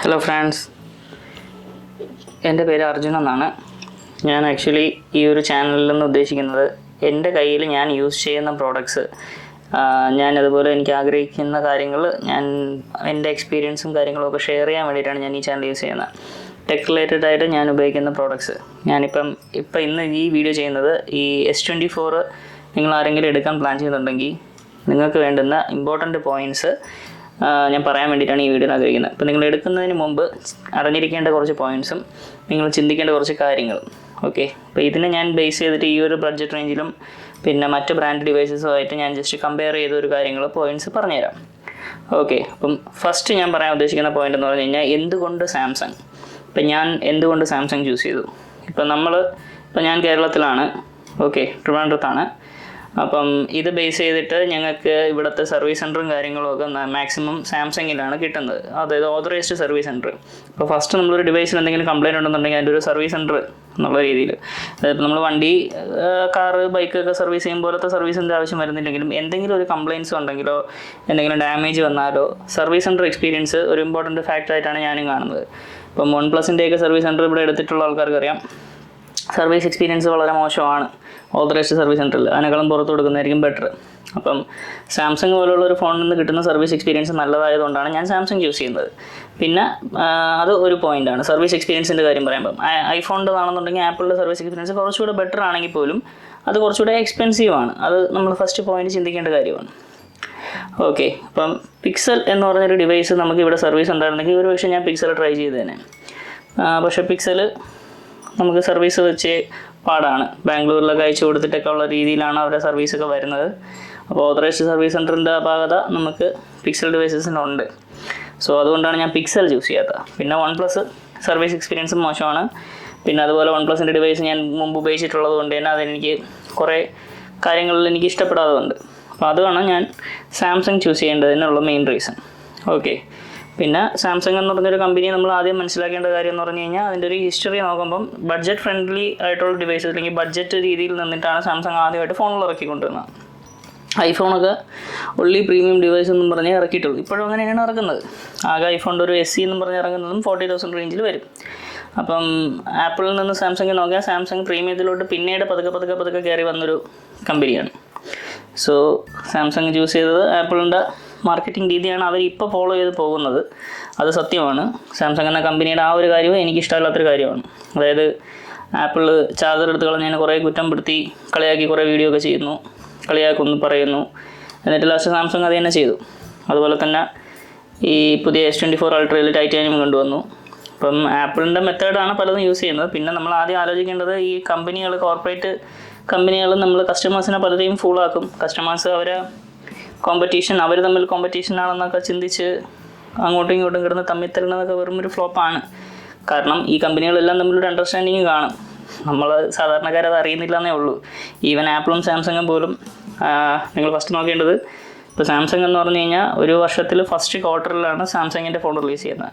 Hello friends എന്റെ പേര് അർജുൻ എന്നാണ്. ഞാൻ ആക്ച്വലി ഈ ഒരു ചാനലിൽ നിന്ന് ഉദ്ദേശിക്കുന്നത് എന്റെ കയ്യിൽ ഞാൻ യൂസ് ചെയ്യുന്ന പ്രോഡക്ട്സ് ഞാൻ അതുപോലെ എനിക്ക് ആഗ്രഹിക്കുന്ന കാര്യങ്ങൾ ഞാൻ എന്റെ എക്സ്പീരിയൻസും കാര്യങ്ങളും ഒക്കെ ഷെയർ ചെയ്യാൻ വേണ്ടിയിട്ടാണ് ഞാൻ ഈ ചാനൽ യൂസ് ചെയ്യുന്നത്. ടെക് റിലേറ്റഡ് ആയിട്ട് ഞാൻ ഉപയോഗിക്കുന്ന പ്രോഡക്ട്സ് ഞാനിപ്പം ഇപ്പം ഇന്ന് ഈ വീഡിയോ ചെയ്യുന്നത് ഈ എസ് ട്വന്റി ഫോർ നിങ്ങൾ ആരെങ്കിലും എടുക്കാൻ പ്ലാൻ ചെയ്യുന്നുണ്ടെങ്കിൽ നിങ്ങൾക്ക് വേണ്ടുന്ന ഇമ്പോർട്ടന്റ് പോയിന്റ്സ് ഞാൻ പറയാൻ വേണ്ടിയിട്ടാണ് ഈ വീഡിയോ ആഗ്രഹിക്കുന്നത്. അപ്പോൾ നിങ്ങൾ എടുക്കുന്നതിന് മുമ്പ് അറിഞ്ഞിരിക്കേണ്ട കുറച്ച് പോയിന്റ്സും നിങ്ങൾ ചിന്തിക്കേണ്ട കുറച്ച് കാര്യങ്ങളും ഓക്കെ അപ്പോൾ ഇതിനെ ഞാൻ ബേസ് ചെയ്തിട്ട് ഈ ഒരു ബഡ്ജറ്റ് റേഞ്ചിലും പിന്നെ മറ്റ് ബ്രാൻഡ് ഡിവൈസസുമായിട്ട് ഞാൻ ജസ്റ്റ് കമ്പയർ ചെയ്ത ഒരു കാര്യങ്ങൾ പോയിന്റ്സ് പറഞ്ഞുതരാം. ഓക്കെ അപ്പം ഫസ്റ്റ് ഞാൻ പറയാൻ ഉദ്ദേശിക്കുന്ന പോയിന്റ് എന്ന് പറഞ്ഞു കഴിഞ്ഞാൽ എന്തുകൊണ്ട് സാംസങ് ഇപ്പം ഞാൻ എന്തുകൊണ്ട് സാംസങ് ചൂസ് ചെയ്തു? ഇപ്പം നമ്മൾ ഇപ്പം ഞാൻ കേരളത്തിലാണ് ഓക്കെ ട്രിവാൻഡ്രത്താണ്. അപ്പം ഇത് ബേസ് ചെയ്തിട്ട് ഞങ്ങൾക്ക് ഇവിടുത്തെ സർവീസ് സെന്ററും കാര്യങ്ങളും ഒക്കെ മാക്സിമം സാംസങ്ങിലാണ് കിട്ടുന്നത്. അതായത് ഓതറൈസ്ഡ് സർവീസ് സെന്റർ അപ്പോൾ ഫസ്റ്റ് നമ്മളൊരു ഡിവൈസിന് എന്തെങ്കിലും കംപ്ലയിന്റ് ഉണ്ടെന്നുണ്ടെങ്കിൽ അതിന്റെ ഒരു സർവീസ് സെന്റർ എന്നുള്ള രീതിയിൽ. അതായത് നമ്മൾ വണ്ടി കാറ് ബൈക്കൊക്കെ സർവീസ് ചെയ്യും പോലത്തെ സർവീസിന്റെ ആവശ്യം വരുന്നില്ലെങ്കിലും എന്തെങ്കിലും ഒരു കംപ്ലയിൻസ് ഉണ്ടെങ്കിലോ എന്തെങ്കിലും ഡാമേജ് വന്നാലോ സർവീസ് സെന്റർ എക്സ്പീരിയൻസ് ഒരു ഇമ്പോർട്ടന്റ് ഫാക്ടറായിട്ടാണ് ഞാനും കാണുന്നത്. ഇപ്പം വൺ പ്ലസിന്റെയൊക്കെ സർവീസ് സെന്റർ ഇവിടെ എടുത്തിട്ടുള്ള ആൾക്കാർക്ക് അറിയാം സർവീസ് എക്സ്പീരിയൻസ് വളരെ മോശമാണ്. ഓതറൈസ്ഡ് സർവീസ് സെന്ററിൽ അതിനേക്കാളും പുറത്ത് കൊടുക്കുന്നതായിരിക്കും ബെറ്റർ. അപ്പം സാംസങ് പോലുള്ള ഒരു ഫോണിൽ നിന്ന് കിട്ടുന്ന സർവീസ് എക്സ്പീരിയൻസ് നല്ലതായതുകൊണ്ടാണ് ഞാൻ സാംസങ് യൂസ് ചെയ്യുന്നത്. പിന്നെ അത് ഒരു പോയിന്റാണ് സർവീസ് എക്സ്പീരിയൻസിന്റെ കാര്യം പറയുമ്പം. ഐഫോണിന്റെ ആണെന്നുണ്ടെങ്കിൽ ആപ്പിളിന്റെ സർവീസ് എക്സ്പീരിയൻസ് കുറച്ചുകൂടെ ബെറ്റർ ആണെങ്കിൽ പോലും അത് കുറച്ചുകൂടെ എക്സ്പെൻസീവ് ആണ്. അത് നമ്മൾ ഫസ്റ്റ് പോയിന്റ് ചിന്തിക്കേണ്ട കാര്യമാണ്. ഓക്കെ. അപ്പം പിക്സൽ എന്ന് പറഞ്ഞൊരു ഡിവൈസ് നമുക്ക് ഇവിടെ സർവീസ് ഉണ്ടായിരുന്നെങ്കിൽ ഒരു പക്ഷേ ഞാൻ പിക്സൽ ട്രൈ ചെയ്തേനെ. പക്ഷേ പിക്സൽ നമുക്ക് സർവീസ് വെച്ച് പാടാണ്. ബാംഗ്ലൂരിലൊക്കെ അയച്ചു കൊടുത്തിട്ടൊക്കെ ഉള്ള രീതിയിലാണ് അവരുടെ സർവീസൊക്കെ വരുന്നത്. അപ്പോൾ ഓതറൈസ്ഡ് സർവീസ് സെന്ററിന്റെ അപാകത നമുക്ക് പിക്സൽ ഡിവൈസസിനുണ്ട് സോ അതുകൊണ്ടാണ് ഞാൻ പിക്സൽ ചൂസ് ചെയ്യാത്തത്. പിന്നെ വൺ പ്ലസ് സർവീസ് എക്സ്പീരിയൻസും മോശമാണ്. പിന്നെ അതുപോലെ വൺ പ്ലസിന്റെ ഡിവൈസ് ഞാൻ മുമ്പ് ഉപയോഗിച്ചിട്ടുള്ളത് കൊണ്ട് തന്നെ അതെനിക്ക് കുറേ കാര്യങ്ങളിൽ എനിക്ക് ഇഷ്ടപ്പെടാത്തതുണ്ട്. അപ്പോൾ അതുമാണ് ഞാൻ സാംസങ് ചൂസ് ചെയ്യേണ്ടതിനുള്ള മെയിൻ റീസൺ ഓക്കെ പിന്നെ സാംസങ് എന്ന് പറഞ്ഞൊരു കമ്പനി നമ്മൾ ആദ്യം മനസ്സിലാക്കേണ്ട കാര്യം എന്ന് പറഞ്ഞു കഴിഞ്ഞാൽ അതിന്റെ ഒരു ഹിസ്റ്ററി നോക്കുമ്പം ബഡ്ജറ്റ് ഫ്രണ്ട്ലി ആയിട്ടുള്ള ഡിവൈസസ് അല്ലെങ്കിൽ ബഡ്ജറ്റ് രീതിയിൽ നിന്നിട്ടാണ് സാംസങ് ആദ്യമായിട്ട് ഫോണിൽ ഇറക്കിക്കൊണ്ടിരുന്നത്. ഐഫോണൊക്കെ ഒള്ളി പ്രീമിയം ഡിവൈസ് എന്നും പറഞ്ഞാൽ ഇറക്കിയിട്ടുള്ളൂ. ഇപ്പോഴും അങ്ങനെയാണ് ഇറക്കുന്നത്. ആകെ ഐഫോണിന്റെ ഒരു എസ് സി എന്നും പറഞ്ഞ് ഇറങ്ങുന്നതും ഫോർട്ടി തൗസൻഡ് റേഞ്ചിൽ വരും. അപ്പം ആപ്പിളിൽ നിന്ന് സാംസങ് നോക്കിയാൽ സാംസങ് പ്രീമിയത്തിലോട്ട് പിന്നീട് പതുക്കെ പതുക്കെ പതുക്കെ കയറി വന്നൊരു കമ്പനിയാണ്. സോ സാംസങ് ചൂസ് ചെയ്തത് ആപ്പിളിന്റെ മാർക്കറ്റിംഗ് രീതിയാണ് അവർ ഇപ്പോൾ ഫോളോ ചെയ്ത് പോകുന്നത്. അത് സത്യമാണ്. സാംസങ് എന്ന കമ്പനിയുടെ ആ ഒരു കാര്യവും എനിക്ക് ഇഷ്ടമില്ലാത്തൊരു കാര്യമാണ്. അതായത് ആപ്പിൾ ചാർജർ എടുത്ത് കളഞ്ഞതിന് കുറേ കുറ്റം പെടുത്തി കളിയാക്കി കുറേ വീഡിയോ ഒക്കെ ചെയ്യുന്നു. കളിയാക്കുന്നു പറയുന്നു. എന്നിട്ട് ലാസ്റ്റ് സാംസങ് അത് തന്നെ ചെയ്തു. അതുപോലെ തന്നെ ഈ പുതിയ എസ് ട്വന്റി ഫോർ അൾട്രയിൽ ടൈറ്റാനിയം കൊണ്ടുവന്നു. അപ്പം ആപ്പിളിന്റെ മെത്തേഡാണ് പലതും യൂസ് ചെയ്യുന്നത്. പിന്നെ നമ്മൾ ആദ്യം ആലോചിക്കേണ്ടത് ഈ കമ്പനികൾ കോർപ്പറേറ്റ് കമ്പനികൾ നമ്മൾ കസ്റ്റമേഴ്സിനെ പലരെയും ആക്കും. കസ്റ്റമേഴ്സ് അവരെ കോമ്പറ്റീഷൻ അവർ തമ്മിൽ കോമ്പറ്റീഷൻ ആണെന്നൊക്കെ ചിന്തിച്ച് അങ്ങോട്ടും ഇങ്ങോട്ടും കിടന്ന് തമ്മിൽ തരുന്നതൊക്കെ വെറും ഒരു ഫ്ലോപ്പാണ് കാരണം ഈ കമ്പനികളെല്ലാം തമ്മിലൊരു അണ്ടർസ്റ്റാൻഡിങ് കാണും. നമ്മൾ സാധാരണക്കാരത് അറിയുന്നില്ല എന്നേ ഉള്ളൂ. ഈവൻ ആപ്പിളും സാംസങ്ങും പോലും നിങ്ങൾ ഫസ്റ്റ് നോക്കേണ്ടത് ഇപ്പോൾ സാംസങ് എന്ന് പറഞ്ഞു കഴിഞ്ഞാൽ ഒരു വർഷത്തിൽ ഫസ്റ്റ് ക്വാർട്ടറിലാണ് സാംസങ്ങിന്റെ ഫോൺ റിലീസ് ചെയ്യുന്നത്.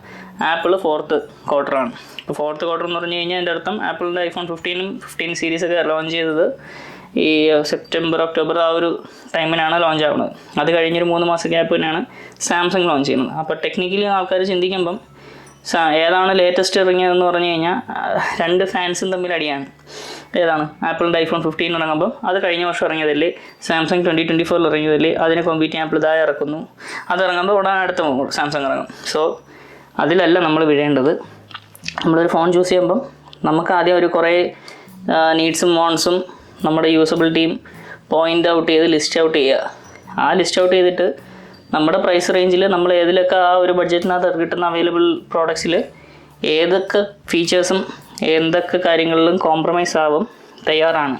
ആപ്പിൾ ഫോർത്ത് ക്വാർട്ടറാണ് ഇപ്പോൾ ഫോർത്ത് ക്വാർട്ടർ എന്ന് പറഞ്ഞു കഴിഞ്ഞാൽ എന്റെ അർത്ഥം ആപ്പിളിന്റെ ഐഫോൺ ഫിഫ്റ്റീനും ഫിഫ്റ്റീൻ സീരീസൊക്കെ ലോഞ്ച് ചെയ്തത്. ഈ സെപ്റ്റംബർ ഒക്ടോബർ ആ ഒരു ടൈമിനാണ് ലോഞ്ച് ആവുന്നത്. അത് കഴിഞ്ഞൊരു മൂന്ന് മാസം തന്നെയാണ് സാംസങ് ലോഞ്ച് ചെയ്യുന്നത്. അപ്പോൾ ടെക്നിക്കലി ആൾക്കാർ ചിന്തിക്കുമ്പം ഏതാണ് ലേറ്റസ്റ്റ് ഇറങ്ങിയതെന്ന് പറഞ്ഞു കഴിഞ്ഞാൽ രണ്ട് ഫാൻസും തമ്മിൽ അടിയാണ്. ഏതാണ്? ആപ്പിളിന്റെ ഐഫോൺ ഫിഫ്റ്റീൻ ഇറങ്ങുമ്പോൾ അത് കഴിഞ്ഞ വർഷം ഇറങ്ങിയതല്ലേ? സാംസങ് ട്വന്റി ട്വന്റി ഫോറിൽ ഇറങ്ങിയതല്ലേ? അതിനെ കോമ്പീറ്റ് ചെയ്യാൻ ആപ്പിൾ ഇതായി ഇറക്കുന്നു. അത് ഇറങ്ങുമ്പോൾ ഉടനെ അടുത്ത സാംസങ് ഇറങ്ങും. സോ അതിലല്ല നമ്മൾ വീഴേണ്ടത് നമ്മളൊരു ഫോൺ ചൂസ് ചെയ്യുമ്പം നമുക്ക് ആദ്യം ഒരു കുറേ നീഡ്സും വോൺസും നമ്മുടെ യൂസബിലിറ്റിയും പോയിന്റ് ഔട്ട് ചെയ്ത് ലിസ്റ്റ് ഔട്ട് ചെയ്യുക. ആ ലിസ്റ്റ് ഔട്ട് ചെയ്തിട്ട് നമ്മുടെ പ്രൈസ് റേഞ്ചിൽ നമ്മൾ ഏതിലൊക്കെ ആ ഒരു ബഡ്ജറ്റിനകത്ത് കിട്ടുന്ന അവൈലബിൾ പ്രോഡക്ട്സിൽ ഏതൊക്കെ ഫീച്ചേഴ്സും എന്തൊക്കെ കാര്യങ്ങളിലും കോംപ്രമൈസ് ആവും തയ്യാറാണ്.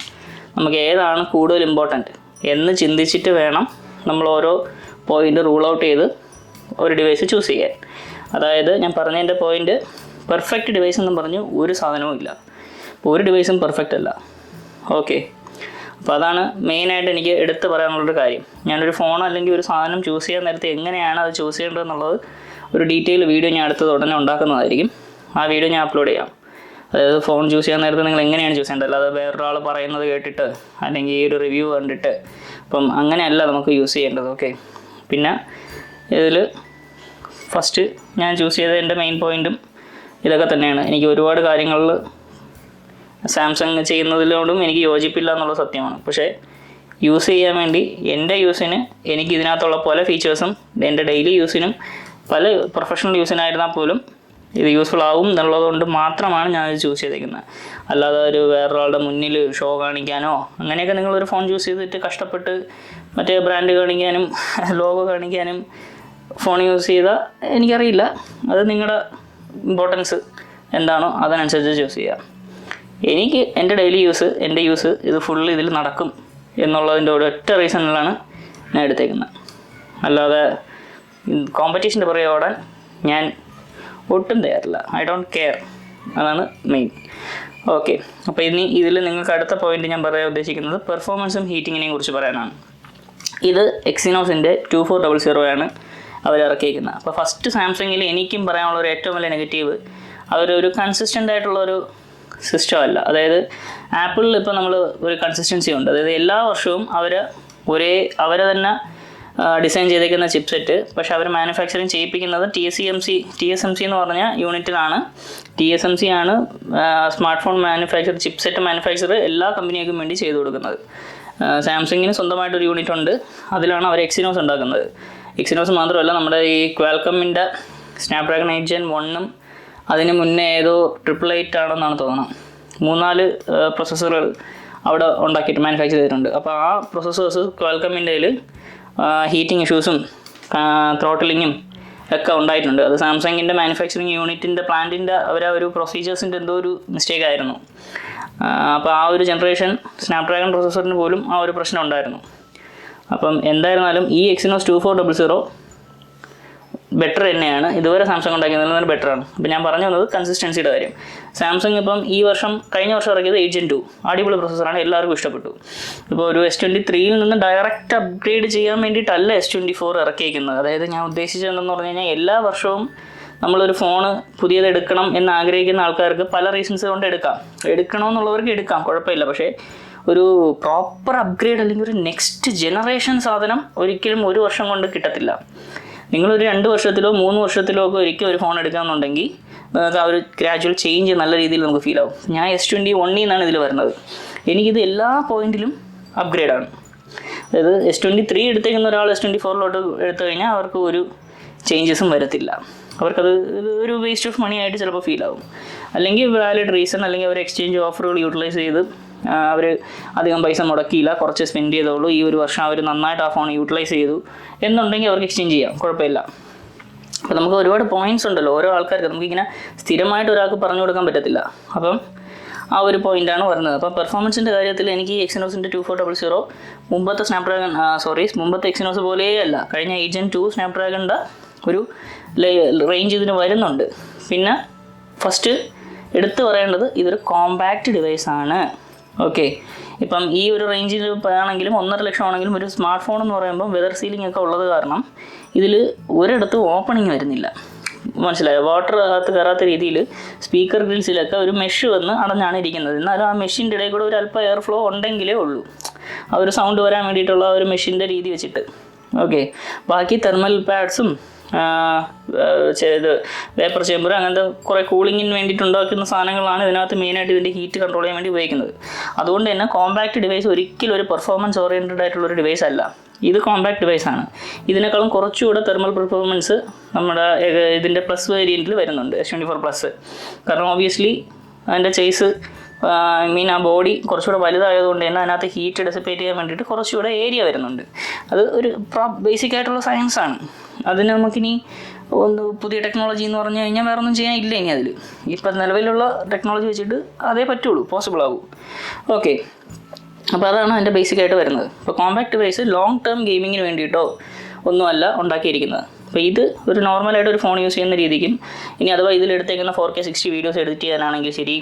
നമുക്ക് ഏതാണ് കൂടുതൽ ഇമ്പോർട്ടന്റ് എന്ന് ചിന്തിച്ചിട്ട് വേണം നമ്മൾ ഓരോ പോയിന്റ് റൂൾ ഔട്ട് ചെയ്ത് ഒരു ഡിവൈസ് ചൂസ് ചെയ്യാൻ. അതായത് ഞാൻ പറഞ്ഞതിന്റെ പോയിന്റ് പെർഫെക്റ്റ് ഡിവൈസ് എന്ന് പറഞ്ഞു ഒരു സാധനവും ഇല്ല. ഒരു ഡിവൈസും പെർഫെക്റ്റ് അല്ല. ഓക്കെ അപ്പോൾ അതാണ് മെയിനായിട്ട് എനിക്ക് എടുത്തു പറയാനുള്ളൊരു കാര്യം. ഞാനൊരു ഫോൺ അല്ലെങ്കിൽ ഒരു സാധനം ചൂസ് ചെയ്യാൻ നേരത്തെ എങ്ങനെയാണ് അത് ചൂസ് ചെയ്യേണ്ടത് എന്നുള്ളത് ഒരു ഡീറ്റെയിൽ വീഡിയോ ഞാൻ അടുത്തത് ഉടനെ ഉണ്ടാക്കുന്നതായിരിക്കും. ആ വീഡിയോ ഞാൻ അപ്ലോഡ് ചെയ്യാം. അതായത് ഫോൺ ചൂസ് ചെയ്യാൻ നേരത്തെ നിങ്ങൾ എങ്ങനെയാണ് ചൂസ് ചെയ്യേണ്ടത്? അല്ലാതെ വേറൊരാൾ പറയുന്നത് കേട്ടിട്ട് അല്ലെങ്കിൽ ഈ ഒരു റിവ്യൂ കണ്ടിട്ട് അപ്പം അങ്ങനെയല്ല നമുക്ക് യൂസ് ചെയ്യേണ്ടത്. ഓക്കെ പിന്നെ ഇതിൽ ഫസ്റ്റ് ഞാൻ ചൂസ് ചെയ്ത എന്റെ മെയിൻ പോയിന്റും ഇതൊക്കെ തന്നെയാണ്. എനിക്ക് ഒരുപാട് കാര്യങ്ങളിൽ സാംസങ് ചെയ്യുന്നതിലോടും എനിക്ക് യോജിപ്പില്ല എന്നുള്ള സത്യമാണ്. പക്ഷേ യൂസ് ചെയ്യാൻ വേണ്ടി എന്റെ യൂസിന് എനിക്ക് ഇതിനകത്തുള്ള പല ഫീച്ചേഴ്സും എന്റെ ഡെയിലി യൂസിനും പല പ്രൊഫഷണൽ യൂസിനായിരുന്നാൽ പോലും ഇത് യൂസ്ഫുൾ ആവും എന്നുള്ളതുകൊണ്ട് മാത്രമാണ് ഞാനിത് ചൂസ് ചെയ്തേക്കുന്നത്. അല്ലാതെ ഒരു വേറൊരാളുടെ മുന്നിൽ ഷോ കാണിക്കാനോ അങ്ങനെയൊക്കെ നിങ്ങളൊരു ഫോൺ ചൂസ് ചെയ്തിട്ട് കഷ്ടപ്പെട്ട് മറ്റേ ബ്രാൻഡ് കാണിക്കാനും ലോഗോ കാണിക്കാനും ഫോൺ യൂസ് ചെയ്താൽ എനിക്കറിയില്ല. അത് നിങ്ങളുടെ ഇമ്പോർട്ടൻസ് എന്താണോ അതിനനുസരിച്ച് ചൂസ് ചെയ്യുക എനിക്ക് എന്റെ ഡെയിലി യൂസ് എന്റെ യൂസ് ഇത് ഫുൾ ഇതിൽ നടക്കും എന്നുള്ളതിന്റെ ഒരു ഒറ്റ റീസണിലാണ് ഞാൻ എടുത്തേക്കുന്നത്. അല്ലാതെ കോമ്പറ്റീഷന്റെ പുറകെ ഓടാൻ ഞാൻ ഒട്ടും തയ്യാറില്ല. ഐ ഡോണ്ട് കെയർ അതാണ് മെയിൻ ഓക്കെ അപ്പോൾ ഇനി ഇതിൽ നിങ്ങൾക്ക് അടുത്ത പോയിന്റ് ഞാൻ പറയാൻ ഉദ്ദേശിക്കുന്നത് പെർഫോമൻസും ഹീറ്റിങ്ങിനെയും കുറിച്ച് പറയാനാണ്. ഇത് എക്സിനോസിന്റെ ടു ഫോർ ഡബിൾ സീറോ ആണ് അവർ ഇറക്കിയിരിക്കുന്നത്. അപ്പോൾ ഫസ്റ്റ് സാംസങ്ങിൽ എനിക്കും പറയാനുള്ള ഒരു ഏറ്റവും വലിയ നെഗറ്റീവ് അവരൊരു കൺസിസ്റ്റന്റ് ആയിട്ടുള്ള ഒരു സിസ്റ്റം അല്ല അതായത് ആപ്പിളിൽ ഇപ്പോൾ നമ്മൾ ഒരു കൺസിസ്റ്റൻസി ഉണ്ട്. അതായത് എല്ലാ വർഷവും അവർ ഒരേ അവർ തന്നെ ഡിസൈൻ ചെയ്തേക്കുന്ന ചിപ്സെറ്റ് പക്ഷേ അവർ manufacturing ചെയ്യിപ്പിക്കുന്നത് T C M C T S M C എന്ന് പറഞ്ഞ യൂണിറ്റിലാണ് ടി എസ് എം സി ആണ് smartphone manufacture chipset manufacture എല്ലാ കമ്പനികൾക്കും വേണ്ടി ചെയ്തു കൊടുക്കുന്നത്. സാംസങ്ങിന് സ്വന്തമായിട്ടൊരു യൂണിറ്റ് ഉണ്ട് അതിലാണ് അവർ എക്സിനോസ് ഉണ്ടാക്കുന്നത്. എക്സിനോസ് മാത്രമല്ല നമ്മുടെ ഈ ക്വാൽക്കമ്മിന്റെ സ്നാപ്ഡ്രാഗൺ എയ്റ്റ് ജെൻ വണ്ണും അതിന് മുന്നേ ഏതോ ട്രിപ്പിൾ എയ്റ്റ് ആണെന്നാണ് തോന്നുന്നത് മൂന്നാൽ പ്രൊസസ്സറുകൾ അവിടെ ഉണ്ടാക്കിയിട്ട് മാനുഫാക്ചർ ചെയ്തിട്ടുണ്ട്. അപ്പോൾ ആ പ്രൊസസ്സേഴ്സ് ക്വാൽക്കമ്മിന്റെ ഹീറ്റിംഗ് ഇഷ്യൂസും ത്രോട്ടിലിങ്ങും ഒക്കെ ഉണ്ടായിട്ടുണ്ട്. അത് സാംസങ്ങിന്റെ മാനുഫാക്ചറിങ് യൂണിറ്റിന്റെ പ്ലാന്റിന്റെ അവരെ ഒരു പ്രൊസീജിയേഴ്സിന്റെ എന്തോ ഒരു മിസ്റ്റേക്ക് ആയിരുന്നു. അപ്പോൾ ആ ഒരു ജനറേഷൻ സ്നാപ്ഡ്രാഗൺ പ്രൊസസ്സറിന് പോലും ആ ഒരു പ്രശ്നം ഉണ്ടായിരുന്നു. അപ്പം എന്തായിരുന്നാലും ഈ Exynos two four double zero better തന്നെയാണ്. ഇതുവരെ സാംസങ് ഉണ്ടാക്കിയതിൽ നിന്ന് ബെറ്റർ ആണ്. അപ്പോൾ ഞാൻ പറഞ്ഞു വന്നത് കൺസിസ്റ്റൻസിയുടെ കാര്യം. സാംസങ് ഇപ്പം ഈ വർഷം കഴിഞ്ഞ വർഷം ഇറക്കിയത് ഏജൻ ടു അടിപൊളി പ്രൊസസ്സറാണ് എല്ലാവർക്കും ഇഷ്ടപ്പെട്ടു. ഇപ്പോൾ ഒരു എസ് ട്വന്റി ത്രീയിൽ നിന്ന് ഡയറക്റ്റ് അപ്ഗ്രേഡ് ചെയ്യാൻ വേണ്ടിയിട്ടല്ല എസ് ട്വന്റി ഫോർ ഇറക്കിയിരിക്കുന്നത്. അതായത് ഞാൻ ഉദ്ദേശിച്ചതെന്ന് പറഞ്ഞു കഴിഞ്ഞാൽ എല്ലാ വർഷവും നമ്മളൊരു ഫോണ് പുതിയത് എടുക്കണം എന്ന് ആഗ്രഹിക്കുന്ന ആൾക്കാർക്ക് പല റീസൺസ് കൊണ്ട് എടുക്കാം. എടുക്കണമെന്നുള്ളവർക്ക് എടുക്കാം കുഴപ്പമില്ല. പക്ഷേ ഒരു പ്രോപ്പർ അപ്ഗ്രേഡ് അല്ലെങ്കിൽ ഒരു നെക്സ്റ്റ് ജനറേഷൻ സാധനം ഒരിക്കലും ഒരു വർഷം കൊണ്ട് കിട്ടത്തില്ല. നിങ്ങളൊരു രണ്ട് വർഷത്തിലോ മൂന്ന് വർഷത്തിലോ ഒക്കെ ഒരിക്കൽ ഒരു ഫോൺ എടുക്കാമെന്നുണ്ടെങ്കിൽ നമുക്ക് ആ ഒരു ഗ്രാജുവൽ ചേഞ്ച് നല്ല രീതിയിൽ നമുക്ക് ഫീൽ ആവും. ഞാൻ എസ് ട്വന്റി വണ്ണിൽ നിന്നാണ് ഇതിൽ വരുന്നത്. എനിക്കിത് എല്ലാ പോയിന്റിലും അപ്ഗ്രേഡാണ് അതായത് എസ് ട്വന്റി ത്രീ എടുത്തേക്കുന്ന ഒരാൾ എസ് ട്വന്റി ഫോറിലോട്ട് എടുത്തു കഴിഞ്ഞാൽ അവർക്ക് ഒരു ചേഞ്ചസും വരത്തില്ല. അവർക്കത് ഒരു വേസ്റ്റ് ഓഫ് മണി ആയിട്ട് ചിലപ്പോൾ ഫീൽ ആവും. അല്ലെങ്കിൽ വാലിഡ് റീസൺ അല്ലെങ്കിൽ അവർ എക്സ്ചേഞ്ച് ഓഫറുകൾ യൂട്ടിലൈസ് ചെയ്ത് അവർ അധികം പൈസ മുടക്കിയില്ല. കുറച്ച് സ്പെൻഡ് ചെയ്തോളൂ. ഈ ഒരു വർഷം അവർ നന്നായിട്ട് ആ ഫോൺ യൂട്ടിലൈസ് ചെയ്തു. എന്നുണ്ടെങ്കിൽ അവർക്ക് എക്സ്ചേഞ്ച് ചെയ്യാം. കുഴപ്പമില്ല. അപ്പോൾ നമുക്ക് ഒരുപാട് പോയിന്റ്സ് ഉണ്ടല്ലോ ഓരോ ആൾക്കാർക്ക്. നമുക്കിങ്ങനെ സ്ഥിരമായിട്ട് ഒരാൾക്ക് പറഞ്ഞു കൊടുക്കാൻ പറ്റത്തില്ല. അപ്പം ആ ഒരു പോയിന്റാണ് വരുന്നത് അപ്പോൾ പെർഫോമൻസിന്റെ കാര്യത്തിൽ എനിക്ക് എക്സിനോസിന്റെ ടു ഫോർ ഡബിൾ സീറോ മുമ്പത്തെ സ്നാപ്ഡ്രാഗൺ സോറി മുമ്പത്തെ എക്സിനോസ് പോലെയല്ല കഴിഞ്ഞ ഏജൻ ടു സ്നാപ്ഡ്രാഗണിന്റെ ഒരു റേഞ്ച് ഇതിന് വരുന്നുണ്ട്. പിന്നെ ഫസ്റ്റ് എടുത്തു പറയേണ്ടത് ഇതൊരു കോമ്പാക്റ്റ് ഡിവൈസാണ് ഓക്കെ ഇപ്പം ഈ ഒരു റേഞ്ചിൽ ആണെങ്കിലും ഒന്നര ലക്ഷം ആണെങ്കിലും ഒരു സ്മാർട്ട് ഫോൺ എന്ന് പറയുമ്പോൾ വെതർ സീലിംഗ് ഒക്കെ ഉള്ളത് കാരണം ഇതിൽ ഒരിടത്ത് ഓപ്പണിങ് വരുന്നില്ല. മനസ്സിലായോ? വാട്ടർ അകത്ത് കയറാത്ത രീതിയിൽ സ്പീക്കർ ഗ്രിൽസിലൊക്കെ ഒരു മെഷ് വന്ന് അടഞ്ഞാണ് ഇരിക്കുന്നത്. എന്നാലും ആ മെഷീന്റെ ഇടയിൽ കൂടെ ഒരു അല്പം എയർ ഫ്ലോ ഉണ്ടെങ്കിലേ ഉള്ളൂ. ആ ഒരു സൗണ്ട് വരാൻ വേണ്ടിയിട്ടുള്ള ഒരു മെഷീന്റെ രീതി വെച്ചിട്ട്. ഓക്കെ ബാക്കി തെർമൽ പാഡ്സും ഇത് വേപ്പർ ചേമ്പർ അങ്ങനത്തെ കുറേ കൂളിങ്ങിന് വേണ്ടിയിട്ട് ഉണ്ടാക്കുന്ന സാധനങ്ങളാണ് ഇതിനകത്ത് മെയിനായിട്ട് ഇതിന്റെ ഹീറ്റ് കൺട്രോൾ ചെയ്യാൻ വേണ്ടി ഉപയോഗിക്കുന്നത്. അതുകൊണ്ട് തന്നെ കോമ്പാക്ട് ഡിവൈസ് ഒരിക്കലും ഒരു പെർഫോമൻസ് ഓറിയന്റഡ് ആയിട്ടുള്ള ഒരു ഡിവൈസ് അല്ല. ഇത് കോമ്പാക്ട് ഡിവൈസ് ആണ്. ഇതിനേക്കാളും കുറച്ചുകൂടെ തെർമൽ പെർഫോമൻസ് നമ്മുടെ ഇതിന്റെ പ്ലസ് വേരിയന്റിൽ വരുന്നുണ്ട്. എസ് ട്വന്റി ഫോർ പ്ലസ് കാരണം ഓബിയസ്ലി അതിന്റെ ചേസ് മീൻ ആ ബോഡി കുറച്ചുകൂടെ വലുതായതുകൊണ്ട് തന്നെ അതിനകത്ത് ഹീറ്റ് ഡെസിപ്പേറ്റ് ചെയ്യാൻ വേണ്ടിയിട്ട് കുറച്ചുകൂടെ ഏരിയ വരുന്നുണ്ട്. അത് ഒരു പ്രോ ബേസിക് ആയിട്ടുള്ള സയൻസ് ആണ്. അതിന് നമുക്കിനി ഒന്ന് പുതിയ ടെക്നോളജി എന്ന് പറഞ്ഞു കഴിഞ്ഞാൽ വേറെ ഒന്നും ചെയ്യാൻ ഇല്ല ഇനി അതിൽ ഇപ്പം നിലവിലുള്ള ടെക്നോളജി വെച്ചിട്ട് അതേ പറ്റുള്ളൂ പോസിബിൾ ആകൂ ഓക്കെ അപ്പോൾ അതാണ് അതിന്റെ ബേസിക് ആയിട്ട് വരുന്നത്. ഇപ്പോൾ കോമ്പാക്ട് വൈസ് ലോങ് ടേം ഗെയിമിങ്ങിന് വേണ്ടിയിട്ടോ ഒന്നുമല്ല ഉണ്ടാക്കിയിരിക്കുന്നത്. അപ്പോൾ ഇത് ഒരു നോർമലായിട്ട് ഒരു ഫോൺ യൂസ് ചെയ്യുന്ന രീതിക്കും. ഇനി അഥവാ ഇതിലെടുത്തേക്കുന്ന four K sixty videos edit ചെയ്യാനാണെങ്കിൽ ശരി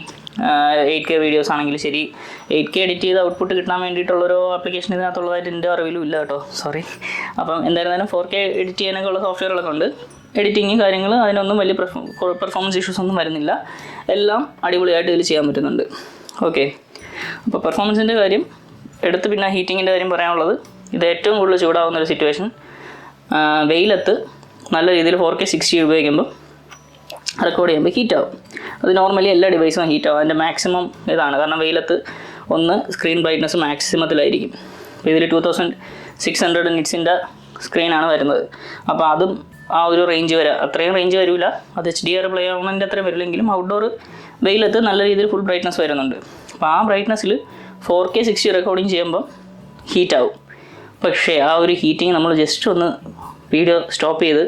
എയ്റ്റ് കെ വീഡിയോസ് ആണെങ്കിലും ശരി എയ്റ്റ് കെ എഡിറ്റ് ചെയ്ത് ഔട്ട്പുട്ട് കിട്ടാൻ വേണ്ടിയിട്ടുള്ളൊരു ആപ്ലിക്കേഷൻ ഇതിനകത്തുള്ളതായിട്ട് എന്റെ അറിവിലും ഇല്ല കേട്ടോ. സോറി അപ്പം എന്തായിരുന്നാലും ഫോർ കെ എഡിറ്റ് ചെയ്യാനൊക്കെ ഉള്ള സോഫ്റ്റ്വെയറുകളൊക്കെ ഉണ്ട്. എഡിറ്റിങ് കാര്യങ്ങൾ അതിനൊന്നും വലിയ പെർഫോമൻസ് ഇഷ്യൂസ് ഒന്നും വരുന്നില്ല. എല്ലാം അടിപൊളിയായിട്ട് ഇതിൽ ചെയ്യാൻ പറ്റുന്നുണ്ട്. ഓക്കെ അപ്പോൾ പെർഫോമൻസിന്റെ കാര്യം എടുത്ത് പിന്നെ ഹീറ്റിങ്ങിന്റെ കാര്യം പറയാനുള്ളത്. ഇത് ഏറ്റവും കൂടുതൽ ചൂടാവുന്ന ഒരു സിറ്റുവേഷൻ വെയിലത്ത് നല്ല രീതിയിൽ ഫോർ കെ സിക്സ്റ്റി ഉപയോഗിക്കുമ്പോൾ റെക്കോർഡ് ചെയ്യുമ്പോൾ ഹീറ്റാവും അത് നോർമലി എല്ലാ ഡിവൈസും ഹീറ്റാവും അതിന്റെ മാക്സിമം ഇതാണ്. കാരണം വെയിലത്ത് ഒന്ന് സ്ക്രീൻ ബ്രൈറ്റ്നസ് മാക്സിമത്തിലായിരിക്കും അപ്പോൾ ഇതിൽ ടു തൗസൻഡ് സിക്സ് ഹൺഡ്രഡ് നിറ്റ്സിന്റെ സ്ക്രീനാണ് വരുന്നത്. അപ്പോൾ അതും ആ ഒരു റേഞ്ച് വരാം. അത്രയും റേഞ്ച് വരില്ല അത് എച്ച് ഡി ആർ പ്ലേ ആവുന്നതിന്റെ അത്രയും വരില്ലെങ്കിലും ഔട്ട്ഡോർ വെയിലത്ത് നല്ല രീതിയിൽ ഫുൾ ബ്രൈറ്റ്നസ് വരുന്നുണ്ട്. അപ്പോൾ ആ ബ്രൈറ്റ്നസ്സിൽ ഫോർ കെ സിക്സ്റ്റി റെക്കോർഡിങ് ചെയ്യുമ്പം ഹീറ്റാവും പക്ഷേ ആ ഒരു ഹീറ്റിങ് നമ്മൾ ജസ്റ്റ് ഒന്ന് വീഡിയോ സ്റ്റോപ്പ് ചെയ്ത്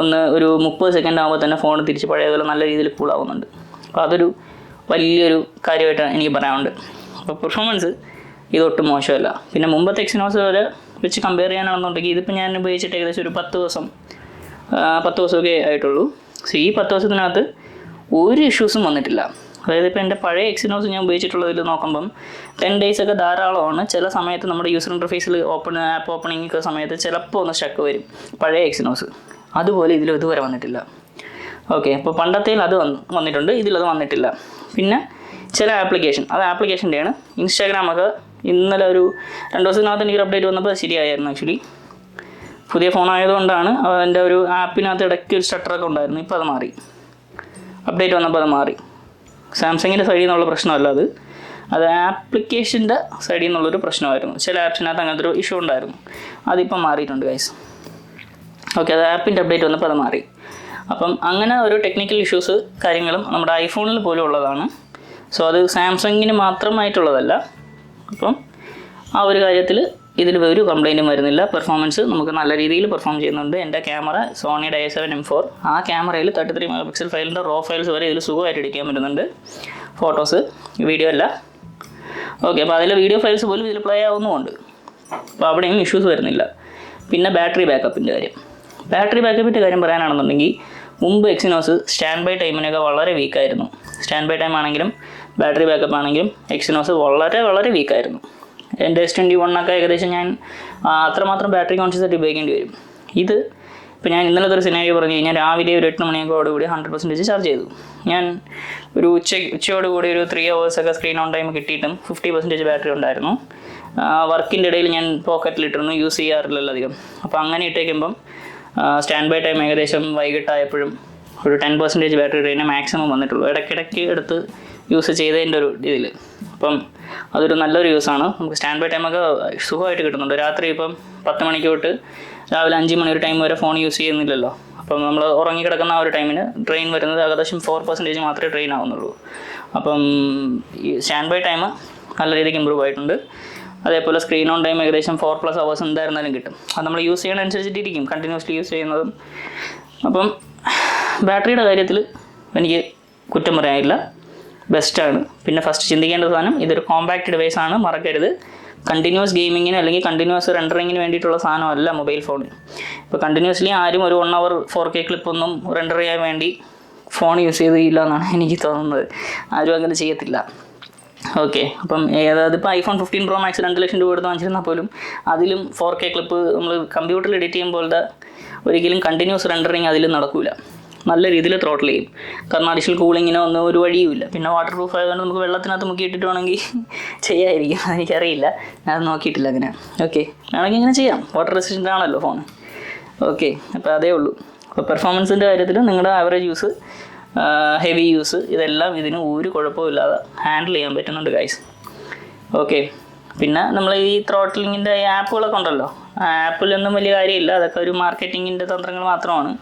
ഒന്ന് ഒരു മുപ്പത് സെക്കൻഡ് ആകുമ്പോൾ തന്നെ ഫോൺ തിരിച്ച് പഴയതുപോലെ നല്ല രീതിയിൽ കൂളാവുന്നുണ്ട് അപ്പോൾ അതൊരു വലിയൊരു കാര്യമായിട്ട് എനിക്ക് പറയാനുണ്ട്. അപ്പോൾ പെർഫോമൻസ് ഇതൊട്ടും മോശമല്ല. പിന്നെ മുമ്പത്തെ എക്സിനോസ് വരെ വെച്ച് കമ്പയർ ചെയ്യാനാണെന്നുണ്ടെങ്കിൽ ഇതിപ്പോൾ ഞാൻ ഉപയോഗിച്ചിട്ട് ഏകദേശം ഒരു പത്ത് ദിവസം പത്ത് ദിവസമൊക്കെ ആയിട്ടുള്ളൂ. സോ ഈ പത്ത് ദിവസത്തിനകത്ത് ഒരു ഇഷ്യൂസും വന്നിട്ടില്ല. അതായത് ഇപ്പോൾ എന്റെ പഴയ എക്സിനോസ് ഞാൻ ഉപയോഗിച്ചിട്ടുള്ളതിൽ നോക്കുമ്പം ടെൻ ഡേയ്സ് ഒക്കെ ധാരാളമാണ്. ചില സമയത്ത് നമ്മുടെ യൂസർ ഇന്റർഫേസിൽ ഓപ്പൺ ആപ്പ് ഓപ്പണിംഗ് ഒക്കെ സമയത്ത് ചിലപ്പോൾ ഒന്ന് ഷക്ക് വരും പഴയ എക്സിനോസ് അതുപോലെ ഇതിൽ ഇതുവരെ വന്നിട്ടില്ല. ഓക്കെ അപ്പോൾ പണ്ടത്തേൽ അത് വന്ന് വന്നിട്ടുണ്ട്. ഇതിലത് വന്നിട്ടില്ല. പിന്നെ ചില ആപ്ലിക്കേഷൻ അത് ആപ്ലിക്കേഷന്റെയാണ് ഇൻസ്റ്റാഗ്രാമൊക്കെ ഇന്നലെ ഒരു രണ്ട് ദിവസത്തിനകത്ത് എനിക്ക് അപ്ഡേറ്റ് വന്നപ്പോൾ ശരിയായിരുന്നു ആക്ച്വലി പുതിയ ഫോൺ ആയതുകൊണ്ടാണ് അതിന്റെ ഒരു ആപ്പിനകത്ത് ഇടയ്ക്ക് ഒരു സ്റ്റട്ടറൊക്കെ ഉണ്ടായിരുന്നു. ഇപ്പോൾ അത് മാറി. അപ്ഡേറ്റ് വന്നപ്പോൾ അത് മാറി. സാംസങ്ങിന്റെ സൈഡിൽ നിന്നുള്ള പ്രശ്നമല്ല അത്. അത് ആപ്ലിക്കേഷന്റെ സൈഡിൽ നിന്നുള്ളൊരു പ്രശ്നമായിരുന്നു. ചില ആപ്സിനകത്ത് അങ്ങനത്തെ ഒരു ഇഷ്യൂ ഉണ്ടായിരുന്നു. അതിപ്പം മാറിയിട്ടുണ്ട് ഗൈസ് ഓക്കെ അത് ആപ്പിന്റെ അപ്ഡേറ്റ് വന്നപ്പോൾ അത് മാറി. അപ്പം അങ്ങനെ ഒരു ടെക്നിക്കൽ ഇഷ്യൂസ് കാര്യങ്ങളും നമ്മുടെ ഐഫോണിൽ പോലും ഉള്ളതാണ്. സോ അത് സാംസങ്ങിന് മാത്രമായിട്ടുള്ളതല്ല. അപ്പം ആ ഒരു കാര്യത്തിൽ ഇതിൽ ഒരു കംപ്ലൈന്റും വരുന്നില്ല. പെർഫോമൻസ് നമുക്ക് നല്ല രീതിയിൽ പെർഫോം ചെയ്യുന്നുണ്ട്. എന്റെ ക്യാമറ സോണിയുടെ എ സെവൻ എം ഫോർ ആ ക്യാമറയിൽ തേർട്ടി ത്രീ മെഗാ പിക്സൽ ഫയലിന്റെ റോ ഫയൽസ് വരെ ഇതിൽ സുഖമായിട്ട് എടുക്കാൻ പറ്റുന്നുണ്ട്. ഫോട്ടോസ് വീഡിയോ അല്ല. ഓക്കെ അപ്പോൾ അതിലെ വീഡിയോ ഫയൽസ് പോലും ഇതിൽ പ്ലേ ആവുന്നുമുണ്ട്. അപ്പോൾ അവിടെയും ഇഷ്യൂസ് വരുന്നില്ല. പിന്നെ ബാറ്ററി ബാക്കപ്പിന്റെ കാര്യം. ബാറ്ററി ബാക്കപ്പിന്റെ കാര്യം പറയാനാണെന്നുണ്ടെങ്കിൽ മുമ്പ് എക്സിനോസ് സ്റ്റാൻഡ് ബൈ ടൈമിനൊക്കെ വളരെ വീക്കായിരുന്നു സ്റ്റാൻഡ് ബൈ ടൈം ആണെങ്കിലും ബാറ്ററി ബാക്കപ്പ് ആണെങ്കിലും എക്സിനോസ് വളരെ വളരെ വീക്കായിരുന്നു എന്റെ എസ് ട്വന്റി വണ്ണൊക്കെ ഏകദേശം ഞാൻ അത്രമാത്രം ബാറ്ററി കോൺഷ്യസ് ആയിട്ട് ഉപയോഗിക്കേണ്ടി വരും. ഇത് ഇപ്പോൾ ഞാൻ ഇന്നലത്തെ ഒരു സിനാരി പറഞ്ഞു കഴിഞ്ഞാൽ രാവിലെ ഒരു എട്ട് മണിയൊക്കെ കൂടി ഹൺഡ്രഡ് പെർസെന്റേജ് ചാർജ് ചെയ്തു. ഞാൻ ഒരു ഉച്ച ഉച്ചയോട് കൂടി ഒരു ത്രീ ഒക്കെ സ്ക്രീൻ ഓൺ ടൈം കിട്ടിയിട്ടും ഫിഫ്റ്റി പെർസെന്റേജ് ബാറ്ററി ഉണ്ടായിരുന്നു. വർക്കിന്റെ ഇടയിൽ ഞാൻ പോക്കറ്റിലിട്ടിരുന്നു യൂസ് ചെയ്യാറില്ലല്ലോ അധികം. അപ്പോൾ അങ്ങനെ ഇട്ടേക്കുമ്പം സ്റ്റാൻഡ് ബൈ ടൈം ഏകദേശം വൈകിട്ടായപ്പോഴും ഒരു ടെൻ പെർസെന്റേജ് ബാറ്ററി ഡ്രെയിനെ മാക്സിമം വന്നിട്ടുള്ളൂ. ഇടയ്ക്കിടയ്ക്ക് എടുത്ത് യൂസ് ചെയ്തതിന്റെ ഒരു ഇതിൽ അപ്പം അതൊരു നല്ലൊരു യൂസാണ് നമുക്ക് സ്റ്റാൻഡ് ബൈ ടൈമൊക്കെ സുഖമായിട്ട് കിട്ടുന്നുണ്ട്. രാത്രി ഇപ്പം പത്ത് മണിക്ക് തൊട്ട് രാവിലെ അഞ്ച് മണി ഒരു ടൈം വരെ ഫോൺ യൂസ് ചെയ്യുന്നില്ലല്ലോ. അപ്പം നമ്മൾ ഉറങ്ങിക്കിടക്കുന്ന ആ ഒരു ടൈമിന് ട്രെയിൻ വരുന്നത് ഏകദേശം ഫോർ പെർസെന്റേജ് മാത്രമേ ട്രെയിൻ ആവുന്നുള്ളൂ. അപ്പം ഈ സ്റ്റാൻഡ് ബൈ ടൈം നല്ല രീതിക്ക് ഇമ്പ്രൂവ് ആയിട്ടുണ്ട്. അതേപോലെ സ്ക്രീൻ ഓൺ ടൈം ഏകദേശം ഫോർ പ്ലസ് അവേഴ്സ് എന്തായിരുന്നാലും കിട്ടും. അത് നമ്മൾ യൂസ് ചെയ്യണ അനുസരിച്ചിട്ടിരിക്കും. കണ്ടിന്യൂസ്ലി യൂസ് ചെയ്യുന്നതും. അപ്പം ബാറ്ററിയുടെ കാര്യത്തിൽ എനിക്ക് കുറ്റം പറയാനില്ല. ബെസ്റ്റാണ് പിന്നെ ഫസ്റ്റ് ചിന്തിക്കേണ്ട സാധനം ഇതൊരു കോമ്പാക്ട് ഡിവൈസ് ആണ് മറക്കരുത്. കണ്ടിന്യൂസ് ഗെയിമിങ്ങിന് അല്ലെങ്കിൽ കണ്ടിന്യൂസ് റെൻഡറിങ്ങിന് വേണ്ടിയിട്ടുള്ള സാധനമല്ല മൊബൈൽ ഫോൺ ഇപ്പോൾ കണ്ടിന്യൂസ്ലി ആരും ഒരു വൺ അവർ ഫോർ കെ ക്ലിപ്പൊന്നും റെൻഡർ ചെയ്യാൻ വേണ്ടി ഫോൺ യൂസ് ചെയ്തില്ല എന്നാണ് എനിക്ക് തോന്നുന്നത്. ആരും അങ്ങനെ ചെയ്യത്തില്ല. ഓക്കെ അപ്പം ഏതായത് ഇപ്പോൾ ഐഫോൺ ഫിഫ്റ്റീൻ പ്രോ മാക്സ് രണ്ട് ലക്ഷം രൂപ എടുത്ത് വാങ്ങിച്ചിരുന്നാൽ പോലും അതിലും ഫോർ കെ ക്ലിപ്പ് നമ്മൾ കമ്പ്യൂട്ടറിൽ എഡിറ്റ് ചെയ്യുമ്പോഴത്തെ ഒരിക്കലും കണ്ടിന്യൂസ് റെൻഡറിങ് അതിലും നടക്കില്ല നല്ല രീതിയിൽ ത്രോട്ടിൽ ചെയ്യും. കാരണം അഡീഷണൽ കൂളിങ്ങിനോ ഒന്നും ഒരു വഴിയുമില്ല. പിന്നെ വാട്ടർ പ്രൂഫ് ആയതുകൊണ്ട് നമുക്ക് വെള്ളത്തിനകത്ത് മുക്കി ഇട്ടിട്ടുവാണെങ്കിൽ ചെയ്യായിരിക്കും അതെനിക്കറിയില്ല. ഞാൻ നോക്കിയിട്ടില്ല അങ്ങനെ. ഓക്കെ വേണമെങ്കിൽ ഇങ്ങനെ ചെയ്യാം. വാട്ടർ റെസിസ്റ്റന്റ് ആണല്ലോ ഫോൺ ഓക്കെ അപ്പോൾ അതേ ഉള്ളൂ. അപ്പോൾ പെർഫോമൻസിന്റെ കാര്യത്തിൽ നിങ്ങളുടെ ആവറേജ് യൂസ് ഹെവി യൂസ് ഇതെല്ലാം ഇതിന് ഒരു കുഴപ്പമില്ലാതെ ഹാൻഡിൽ ചെയ്യാൻ പറ്റുന്നുണ്ട് ഗൈസ് ഓക്കെ പിന്നെ നമ്മൾ ഈ ത്രോട്ടിലിങ്ങിന്റെ ആപ്പുകളൊക്കെ ഉണ്ടല്ലോ. ആപ്പിലൊന്നും വലിയ കാര്യമില്ല. അതൊക്കെ ഒരു മാർക്കറ്റിങ്ങിന്റെ തന്ത്രങ്ങൾ മാത്രമാണ്.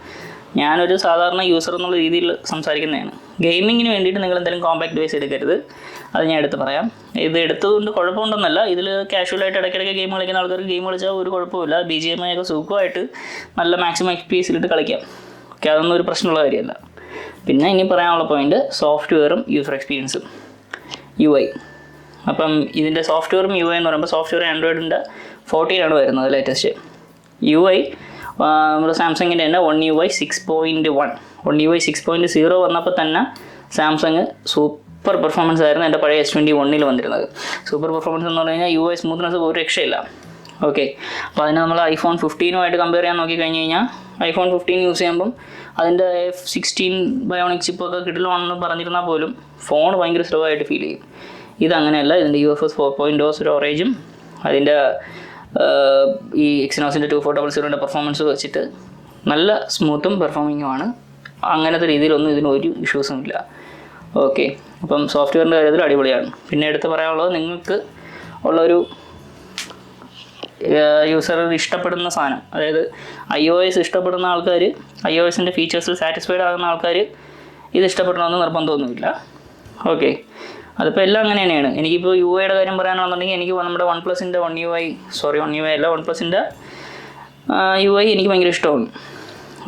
ഞാനൊരു സാധാരണ യൂസർ എന്നുള്ള രീതിയിൽ സംസാരിക്കുന്നതാണ്. ഗെയിമിങ്ങിന് വേണ്ടിയിട്ട് നിങ്ങൾ എന്തെങ്കിലും കോമ്പാക്ട് ഡിവൈസ് എടുക്കരുത്. അത് ഞാൻ എടുത്ത് പറയാം. ഇത് എടുത്തതുകൊണ്ട് കുഴപ്പമുണ്ടെന്നല്ല. ഇതിൽ കാഷ്വലായിട്ട് ഇടയ്ക്കിടയ്ക്ക് ഗെയിം കളിക്കുന്ന ആൾക്കാർ ഗെയിം കളിച്ചാൽ ഒരു കുഴപ്പമില്ല ബി ജി എം ഐ ഒക്കെ സുഖമായിട്ട് നല്ല മാക്സിമം എക്സ് പി കളിക്കാം. ഓക്കെ അതൊന്നും ഒരു പ്രശ്നമുള്ള കാര്യമല്ല. പിന്നെ ഇനി പറയാനുള്ള പോയിന്റ് സോഫ്റ്റ്വെയറും യൂസർ എക്സ്പീരിയൻസും യു ഐ അപ്പം ഇതിന്റെ സോഫ്റ്റ്വെയറും യു ഐ എന്ന് പറയുമ്പോൾ സോഫ്റ്റ്വെയർ ആൻഡ്രോയിഡിന്റെ ഫോർട്ടീനാണ് വരുന്നത് ലേറ്റസ്റ്റ് യു ഐ നമ്മുടെ സാംസങ്ങിന്റെ തന്നെ one U I six point one one U I six point zero വന്നപ്പോൾ തന്നെ സാംസങ് സൂപ്പർ പെർഫോമൻസ് ആയിരുന്നു എന്റെ പഴയ എസ് ട്വന്റി വണ്ണിൽ വന്നിരുന്നത്. സൂപ്പർ പെർഫോമൻസ് എന്ന് പറഞ്ഞു കഴിഞ്ഞാൽ യു ഐ സ്മൂത്ത്നെസ് ഒരു രക്ഷയില്ല. ഓക്കെ അപ്പോൾ അതിന് നമ്മൾ ഐഫോൺ ഫിഫ്റ്റീനുമായിട്ട് കമ്പയർ ചെയ്യാൻ നോക്കി കഴിഞ്ഞ് കഴിഞ്ഞാൽ ഐഫോൺ ഫിഫ്റ്റീൻ യൂസ് ചെയ്യുമ്പം അതിന്റെ എഫ് സിക്സ്റ്റീൻ ബയോണിക് ചിപ്പൊക്കെ കിട്ടലാണെന്ന് പറഞ്ഞിരുന്നാൽ പോലും ഫോൺ ഭയങ്കര സ്ലോ ആയിട്ട് ഫീൽ ചെയ്യും. ഇതങ്ങനെയല്ല ഇതിന്റെ U F S four point O സ്റ്റോറേജും അതിന്റെ ആഹ്, ഈ എക്സിനോസിന്റെ ടു ഫോർ ഡബിൾ സീറോന്റെ പെർഫോമൻസ് വെച്ചിട്ട് നല്ല സ്മൂത്തും പെർഫോമിങ്ങുമാണ് അങ്ങനത്തെ രീതിയിലൊന്നും ഇതിന് ഒരു ഇഷ്യൂസും ഇല്ല. ഓക്കെ അപ്പം സോഫ്റ്റ്വെയറിന്റെ കാര്യത്തിൽ അടിപൊളിയാണ്. പിന്നെ എടുത്ത് പറയാനുള്ളത് നിങ്ങൾക്ക് ഉള്ളൊരു യൂസർ ഇഷ്ടപ്പെടുന്ന സാധനം. അതായത് ഐ ഒ എസ് ഇഷ്ടപ്പെടുന്ന ആൾക്കാർ ഐ ഒ എസിന്റെ ഫീച്ചേഴ്സിൽ സാറ്റിസ്ഫൈഡ് ആകുന്ന ആൾക്കാർ ഇത് ഇഷ്ടപ്പെടണമെന്ന് നിർബന്ധമൊന്നുമില്ല. ഓക്കെ അതിപ്പോൾ എല്ലാം അങ്ങനെ തന്നെയാണ് എനിക്കിപ്പോൾ യു ഐയുടെ കാര്യം പറയാനാണെന്നുണ്ടെങ്കിൽ എനിക്ക് നമ്മുടെ one പ്ലസിന്റെ one U I sorry one U I അല്ല വൺ പ്ലസിന്റെ യു ഐ എനിക്ക് ഭയങ്കര ഇഷ്ടമാണ്.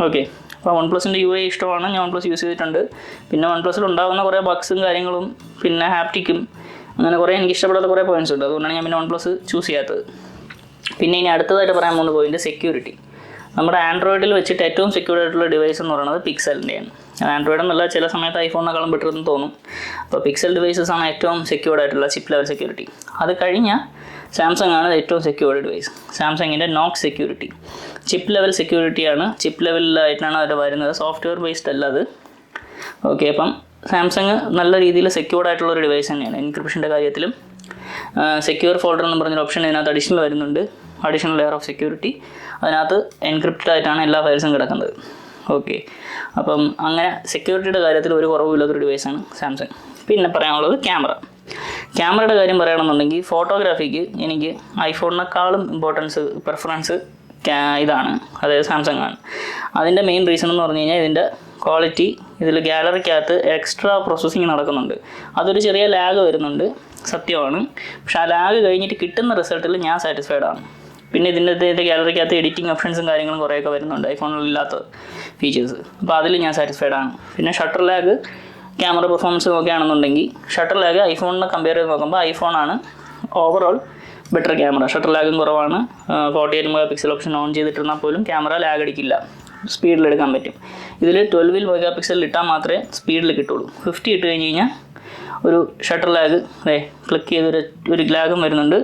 ഓക്കെ അപ്പോൾ വൺ പ്ലസിന്റെ യു ഐ ഇഷ്ടമാണ്. ഞാൻ വൺ പ്ലസ് യൂസ് ചെയ്തിട്ടുണ്ട്. പിന്നെ വൺ പ്ലസിൽ ഉണ്ടാകുന്ന കുറേ ബഗ്സും കാര്യങ്ങളും പിന്നെ ഹാപ്റ്റിക്കും അങ്ങനെ കുറേ എനിക്ക് ഇഷ്ടപ്പെടാത്ത കുറേ പോയിന്റ്സ് ഉണ്ട്. അതുകൊണ്ടാണ് ഞാൻ പിന്നെ വൺ പ്ലസ് ചൂസ് ചെയ്യാത്തത്. പിന്നെ ഇനി അടുത്തതായിട്ട് പറയാൻ പോകുന്ന പോയിന്റ് സെക്യൂരിറ്റി നമ്മുടെ ആൻഡ്രോയിഡിൽ വെച്ചിട്ട് ഏറ്റവും സെക്യൂർ ആയിട്ടുള്ള ഡിവൈസ് എന്ന് പറയുന്നത് പിക്സലിന്റെയാണ് ആൻഡ്രോയിഡ് എന്നല്ല ചില സമയത്ത് ഐഫോണിനെക്കാളും ബെറ്റർ എന്ന് തോന്നും. അപ്പോൾ പിക്സൽ ഡിവൈസസ് ആണ് ഏറ്റവും സെക്യൂർഡ് ആയിട്ടുള്ള ചിപ്പ് ലെവൽ സെക്യൂരിറ്റി അത് കഴിഞ്ഞാൽ സാംസങ് ആണ് ഏറ്റവും സെക്യൂർഡ് ഡിവൈസ് സാംസങ്ങിന്റെ നോക്ക് സെക്യൂരിറ്റി ചിപ്പ് ലെവൽ സെക്യൂരിറ്റിയാണ് ചിപ്പ് ലെവലിലായിട്ടാണ് അത് വരുന്നത്. സോഫ്റ്റ്വെയർ ബേസ്ഡ് അല്ല അത്. ഓക്കെ അപ്പം സാംസങ് നല്ല രീതിയിൽ സെക്യൂർഡ് ആയിട്ടുള്ള ഒരു ഡിവൈസ് തന്നെയാണ്. എൻക്രിപ്ഷന്റെ കാര്യത്തിലും സെക്യൂർ ഫോൾഡർ എന്ന് പറഞ്ഞൊരു ഓപ്ഷൻ ഇതിനകത്ത് അഡീഷണൽ വരുന്നുണ്ട്. അഡീഷണൽ ലെയർ ഓഫ് സെക്യൂരിറ്റി അതിനകത്ത് എൻക്രിപ്റ്റഡ് ആയിട്ടാണ് എല്ലാ ഫയൽസും കിടക്കുന്നത്. ഓക്കെ അപ്പം അങ്ങനെ സെക്യൂരിറ്റിയുടെ കാര്യത്തിൽ ഒരു കുറവുമില്ലാത്തൊരു ഡിവൈസാണ് സാംസങ് പിന്നെ പറയാനുള്ളത് ക്യാമറ ക്യാമറയുടെ കാര്യം പറയുകയാണെന്നുണ്ടെങ്കിൽ ഫോട്ടോഗ്രാഫിക്ക് എനിക്ക് ഐഫോണിനേക്കാളും ഇമ്പോർട്ടൻസ് പ്രിഫറൻസ് ഇതാണ്. അതായത് സാംസങ് ആണ്. അതിന്റെ മെയിൻ റീസൺ എന്ന് പറഞ്ഞു കഴിഞ്ഞാൽ ഇതിന്റെ ക്വാളിറ്റി ഇതിൽ ഗാലറിക്കകത്ത് എക്സ്ട്രാ പ്രോസസ്സിങ് നടക്കുന്നുണ്ട്. അതൊരു ചെറിയ ലാഗ് വരുന്നുണ്ട്. സത്യമാണ്. പക്ഷെ ആ ലാഗ് കഴിഞ്ഞിട്ട് കിട്ടുന്ന റിസൾട്ടിൽ ഞാൻ സാറ്റിസ്ഫൈഡ് ആണ്. പിന്നെ ഇതിന്റെ ഇതിന്റെ ഗാലറിക്കകത്ത് എഡിറ്റിംഗ് ഓപ്ഷൻസും കാര്യങ്ങളും കുറേയൊക്കെ വരുന്നുണ്ട്. ഐഫോണിൽ ഇല്ലാത്ത ഫീച്ചേഴ്സ് അപ്പോൾ അതിൽ ഞാൻ സാറ്റിസ്ഫൈഡ് ആണ്. പിന്നെ ഷട്ടർ ലാഗ് ക്യാമറ പെർഫോമൻസ് നോക്കുകയാണെന്നുണ്ടെങ്കിൽ ഷട്ടർ ലാഗ് ഐഫോണിനെ കമ്പയർ ചെയ്ത് നോക്കുമ്പോൾ ഐഫോണാണ് ഓവറോൾ ബെറ്റർ ക്യാമറ ഷട്ടർ ലാഗും കുറവാണ്. Forty eight mega pixel option on ചെയ്തിട്ടിരുന്നാൽ പോലും ക്യാമറ ലാഗ് അടിക്കില്ല. സ്പീഡിൽ എടുക്കാൻ പറ്റും. ഇതിൽ ട്വൽവിൽ മെഗാ പിക്സൽ ഇട്ടാൽ മാത്രമേ സ്പീഡിൽ കിട്ടുള്ളൂ. ഫിഫ്റ്റി ഇട്ട് കഴിഞ്ഞ് കഴിഞ്ഞാൽ ഒരു ഷട്ടർ ലാഗ് അതെ ക്ലിക്ക് ചെയ്ത് ഒരു ലാഗും വരുന്നുണ്ട്.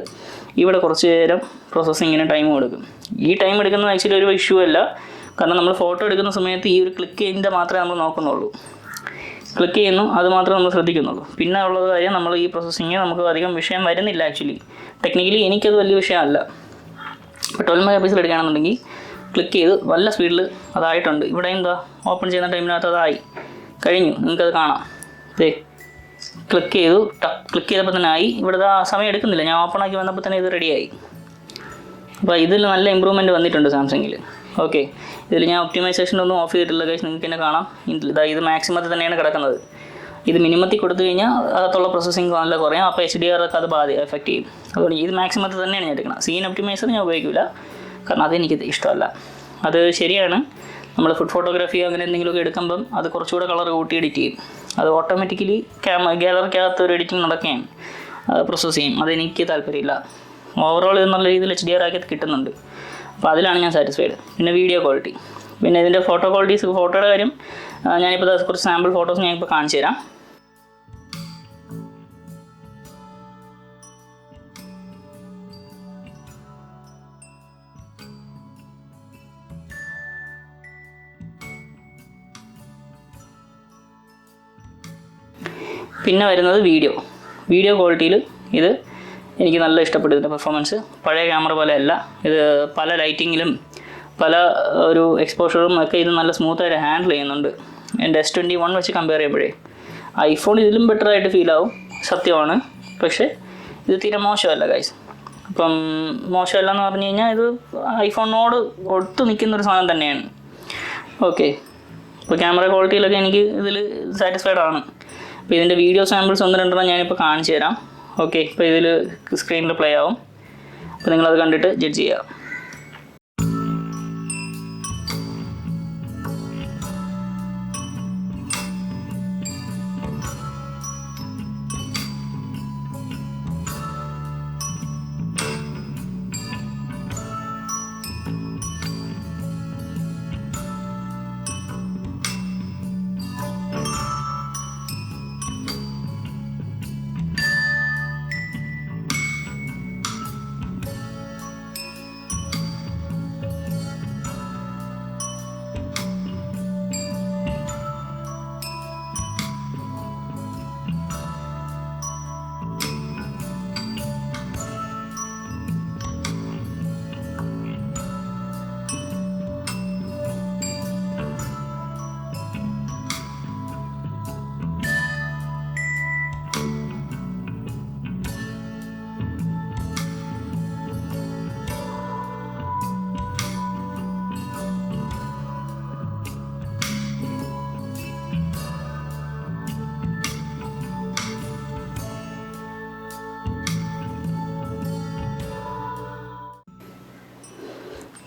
ഇവിടെ കുറച്ച് നേരം പ്രോസസ്സിങ്ങിന് ടൈം കൊടുക്കും ഈ ടൈം എടുക്കുന്നത് ആക്ച്വലി ഒരു ഇഷ്യൂ അല്ല. കാരണം നമ്മൾ ഫോട്ടോ എടുക്കുന്ന സമയത്ത് ഈ ഒരു ക്ലിക്ക് ചെയ്യുന്നതിന്റെ മാത്രമേ നമ്മൾ നോക്കുന്നുള്ളൂ. ക്ലിക്ക് ചെയ്യുന്നു അത് മാത്രമേ നമ്മൾ ശ്രദ്ധിക്കുന്നുള്ളൂ. പിന്നെ ഉള്ളത് കാര്യം നമ്മൾ ഈ പ്രോസസ്സിങ് നമുക്ക് അധികം വിഷയം വരുന്നില്ല ആക്ച്വലി ടെക്നിക്കലി എനിക്കത് വലിയ വിഷയമല്ല. ഇപ്പോൾ ട്വൽവ് മെഗാ പിക്സൽ എടുക്കുകയാണെന്നുണ്ടെങ്കിൽ ക്ലിക്ക് ചെയ്ത് നല്ല സ്പീഡിൽ അതായിട്ടുണ്ട്. ഇവിടെ എന്താ? ഓപ്പൺ ചെയ്യുന്ന ടൈമിനകത്ത് അതായി. കഴിഞ്ഞു. നിങ്ങൾക്കത് കാണാം. ദേ. ക്ലിക്ക് ചെയ്തു. ക്ലിക്ക് ചെയ്തപ്പോൾ തന്നെ ആയി. ഇവിടെ ആ സമയം എടുക്കുന്നില്ല. ഞാൻ ഓപ്പൺ ആക്കി വന്നപ്പോൾ തന്നെ ഇത് റെഡിയായി അപ്പോൾ ഇതിൽ നല്ല ഇമ്പ്രൂവ്മെന്റ് വന്നിട്ടുണ്ട് സാംസങ്ങിൽ ഓക്കെ ഇതിൽ ഞാൻ ഒപ്റ്റിമൈസേഷൻ ഒന്നും ഓഫ് ചെയ്തിട്ടില്ല കേസ് നിങ്ങൾക്ക് തന്നെ കാണാം. ഇതാ ഇത് മാക്സിമത്തിൽ തന്നെയാണ് കിടക്കുന്നത്. ഇത് മിനിമത്തിൽ കൊടുത്തു കഴിഞ്ഞാൽ അകത്തുള്ള പ്രോസസ്സിങ് നല്ല കുറയും. അപ്പോൾ എച്ച് ഡി ആർ ഒക്കെ അത് ബാധി എഫക്റ്റ് ചെയ്യും. അതുകൊണ്ട് ഇത് മാക്സിമത്തിൽ തന്നെയാണ് ഞാൻ എടുക്കുന്നത്. സീൻ ഒപ്റ്റിമൈസർ ഞാൻ ഉപയോഗിക്കില്ല കാരണം അതെനിക്ക് ഇഷ്ടമല്ല. അത് ശരിയാണ്. നമ്മൾ ഫുഡ് ഫോട്ടോഗ്രാഫി അങ്ങനെ എന്തെങ്കിലുമൊക്കെ എടുക്കുമ്പം അത് കുറച്ചുകൂടെ കളർ കൂട്ടി എഡിറ്റ് ചെയ്യും. അത് ഓട്ടോമാറ്റിക്കലി ക്യാമ ഗ്യാലറിക്കകത്ത് ഒരു എഡിറ്റിംഗ് നടക്കുകയും പ്രോസസ്സ് ചെയ്യും. അതെനിക്ക് താല്പര്യമില്ല. ഓവറോൾ ഇത് നല്ല രീതിയിൽ എച്ച് ഡി ആർ ആക്കി കിട്ടുന്നുണ്ട്. അപ്പോൾ അതിലാണ് ഞാൻ സാറ്റിസ്ഫൈഡ് പിന്നെ വീഡിയോ ക്വാളിറ്റി പിന്നെ ഇതിന്റെ ഫോട്ടോ ക്വാളിറ്റീസ് ഫോട്ടോയുടെ കാര്യം ഞാനിപ്പോൾ കുറച്ച് സാമ്പിൾ ഫോട്ടോസ് ഞാൻ ഞാനിപ്പോൾ കാണിച്ചു തരാം. പിന്നെ വരുന്നത് വീഡിയോ വീഡിയോ ക്വാളിറ്റിയിൽ ഇത് എനിക്ക് നല്ല ഇഷ്ടപ്പെട്ടു ഇതിന്റെ പെർഫോമൻസ് പഴയ ക്യാമറ പോലെ അല്ല ഇത് പല ലൈറ്റിങ്ങിലും പല ഒരു എക്സ്പോഷറും ഒക്കെ ഇത് നല്ല സ്മൂത്തായിട്ട് ഹാൻഡിൽ ചെയ്യുന്നുണ്ട്. എന്റെ എസ് ട്വന്റി വൺ വെച്ച് കമ്പയർ ചെയ്യുമ്പോഴേ ഐഫോൺ ഇതിലും ബെറ്റർ ആയിട്ട് ഫീൽ ആവും സത്യമാണ്. പക്ഷേ ഇത് തീരെ മോശമല്ല ഗൈസ് അപ്പം മോശമല്ല എന്ന് പറഞ്ഞു കഴിഞ്ഞാൽ ഇത് ഐഫോണിനോട് ഒത്തു നിൽക്കുന്ന ഒരു സാധനം തന്നെയാണ്. ഓക്കെ ഇപ്പോൾ ക്യാമറ ക്വാളിറ്റിയിലൊക്കെ എനിക്ക് ഇതിൽ സാറ്റിസ്ഫൈഡ് ആണ്. അപ്പോൾ ഇതിന്റെ വീഡിയോ സാമ്പിൾസ് ഒന്ന് രണ്ടെണ്ണം ഞാനിപ്പോൾ കാണിച്ചു തരാം ഓക്കെ ഇപ്പോൾ ഇതിൽ സ്ക്രീനിൽ പ്ലേ ആവും. അപ്പോൾ നിങ്ങളത് കണ്ടിട്ട് ജഡ്ജ് ചെയ്യുക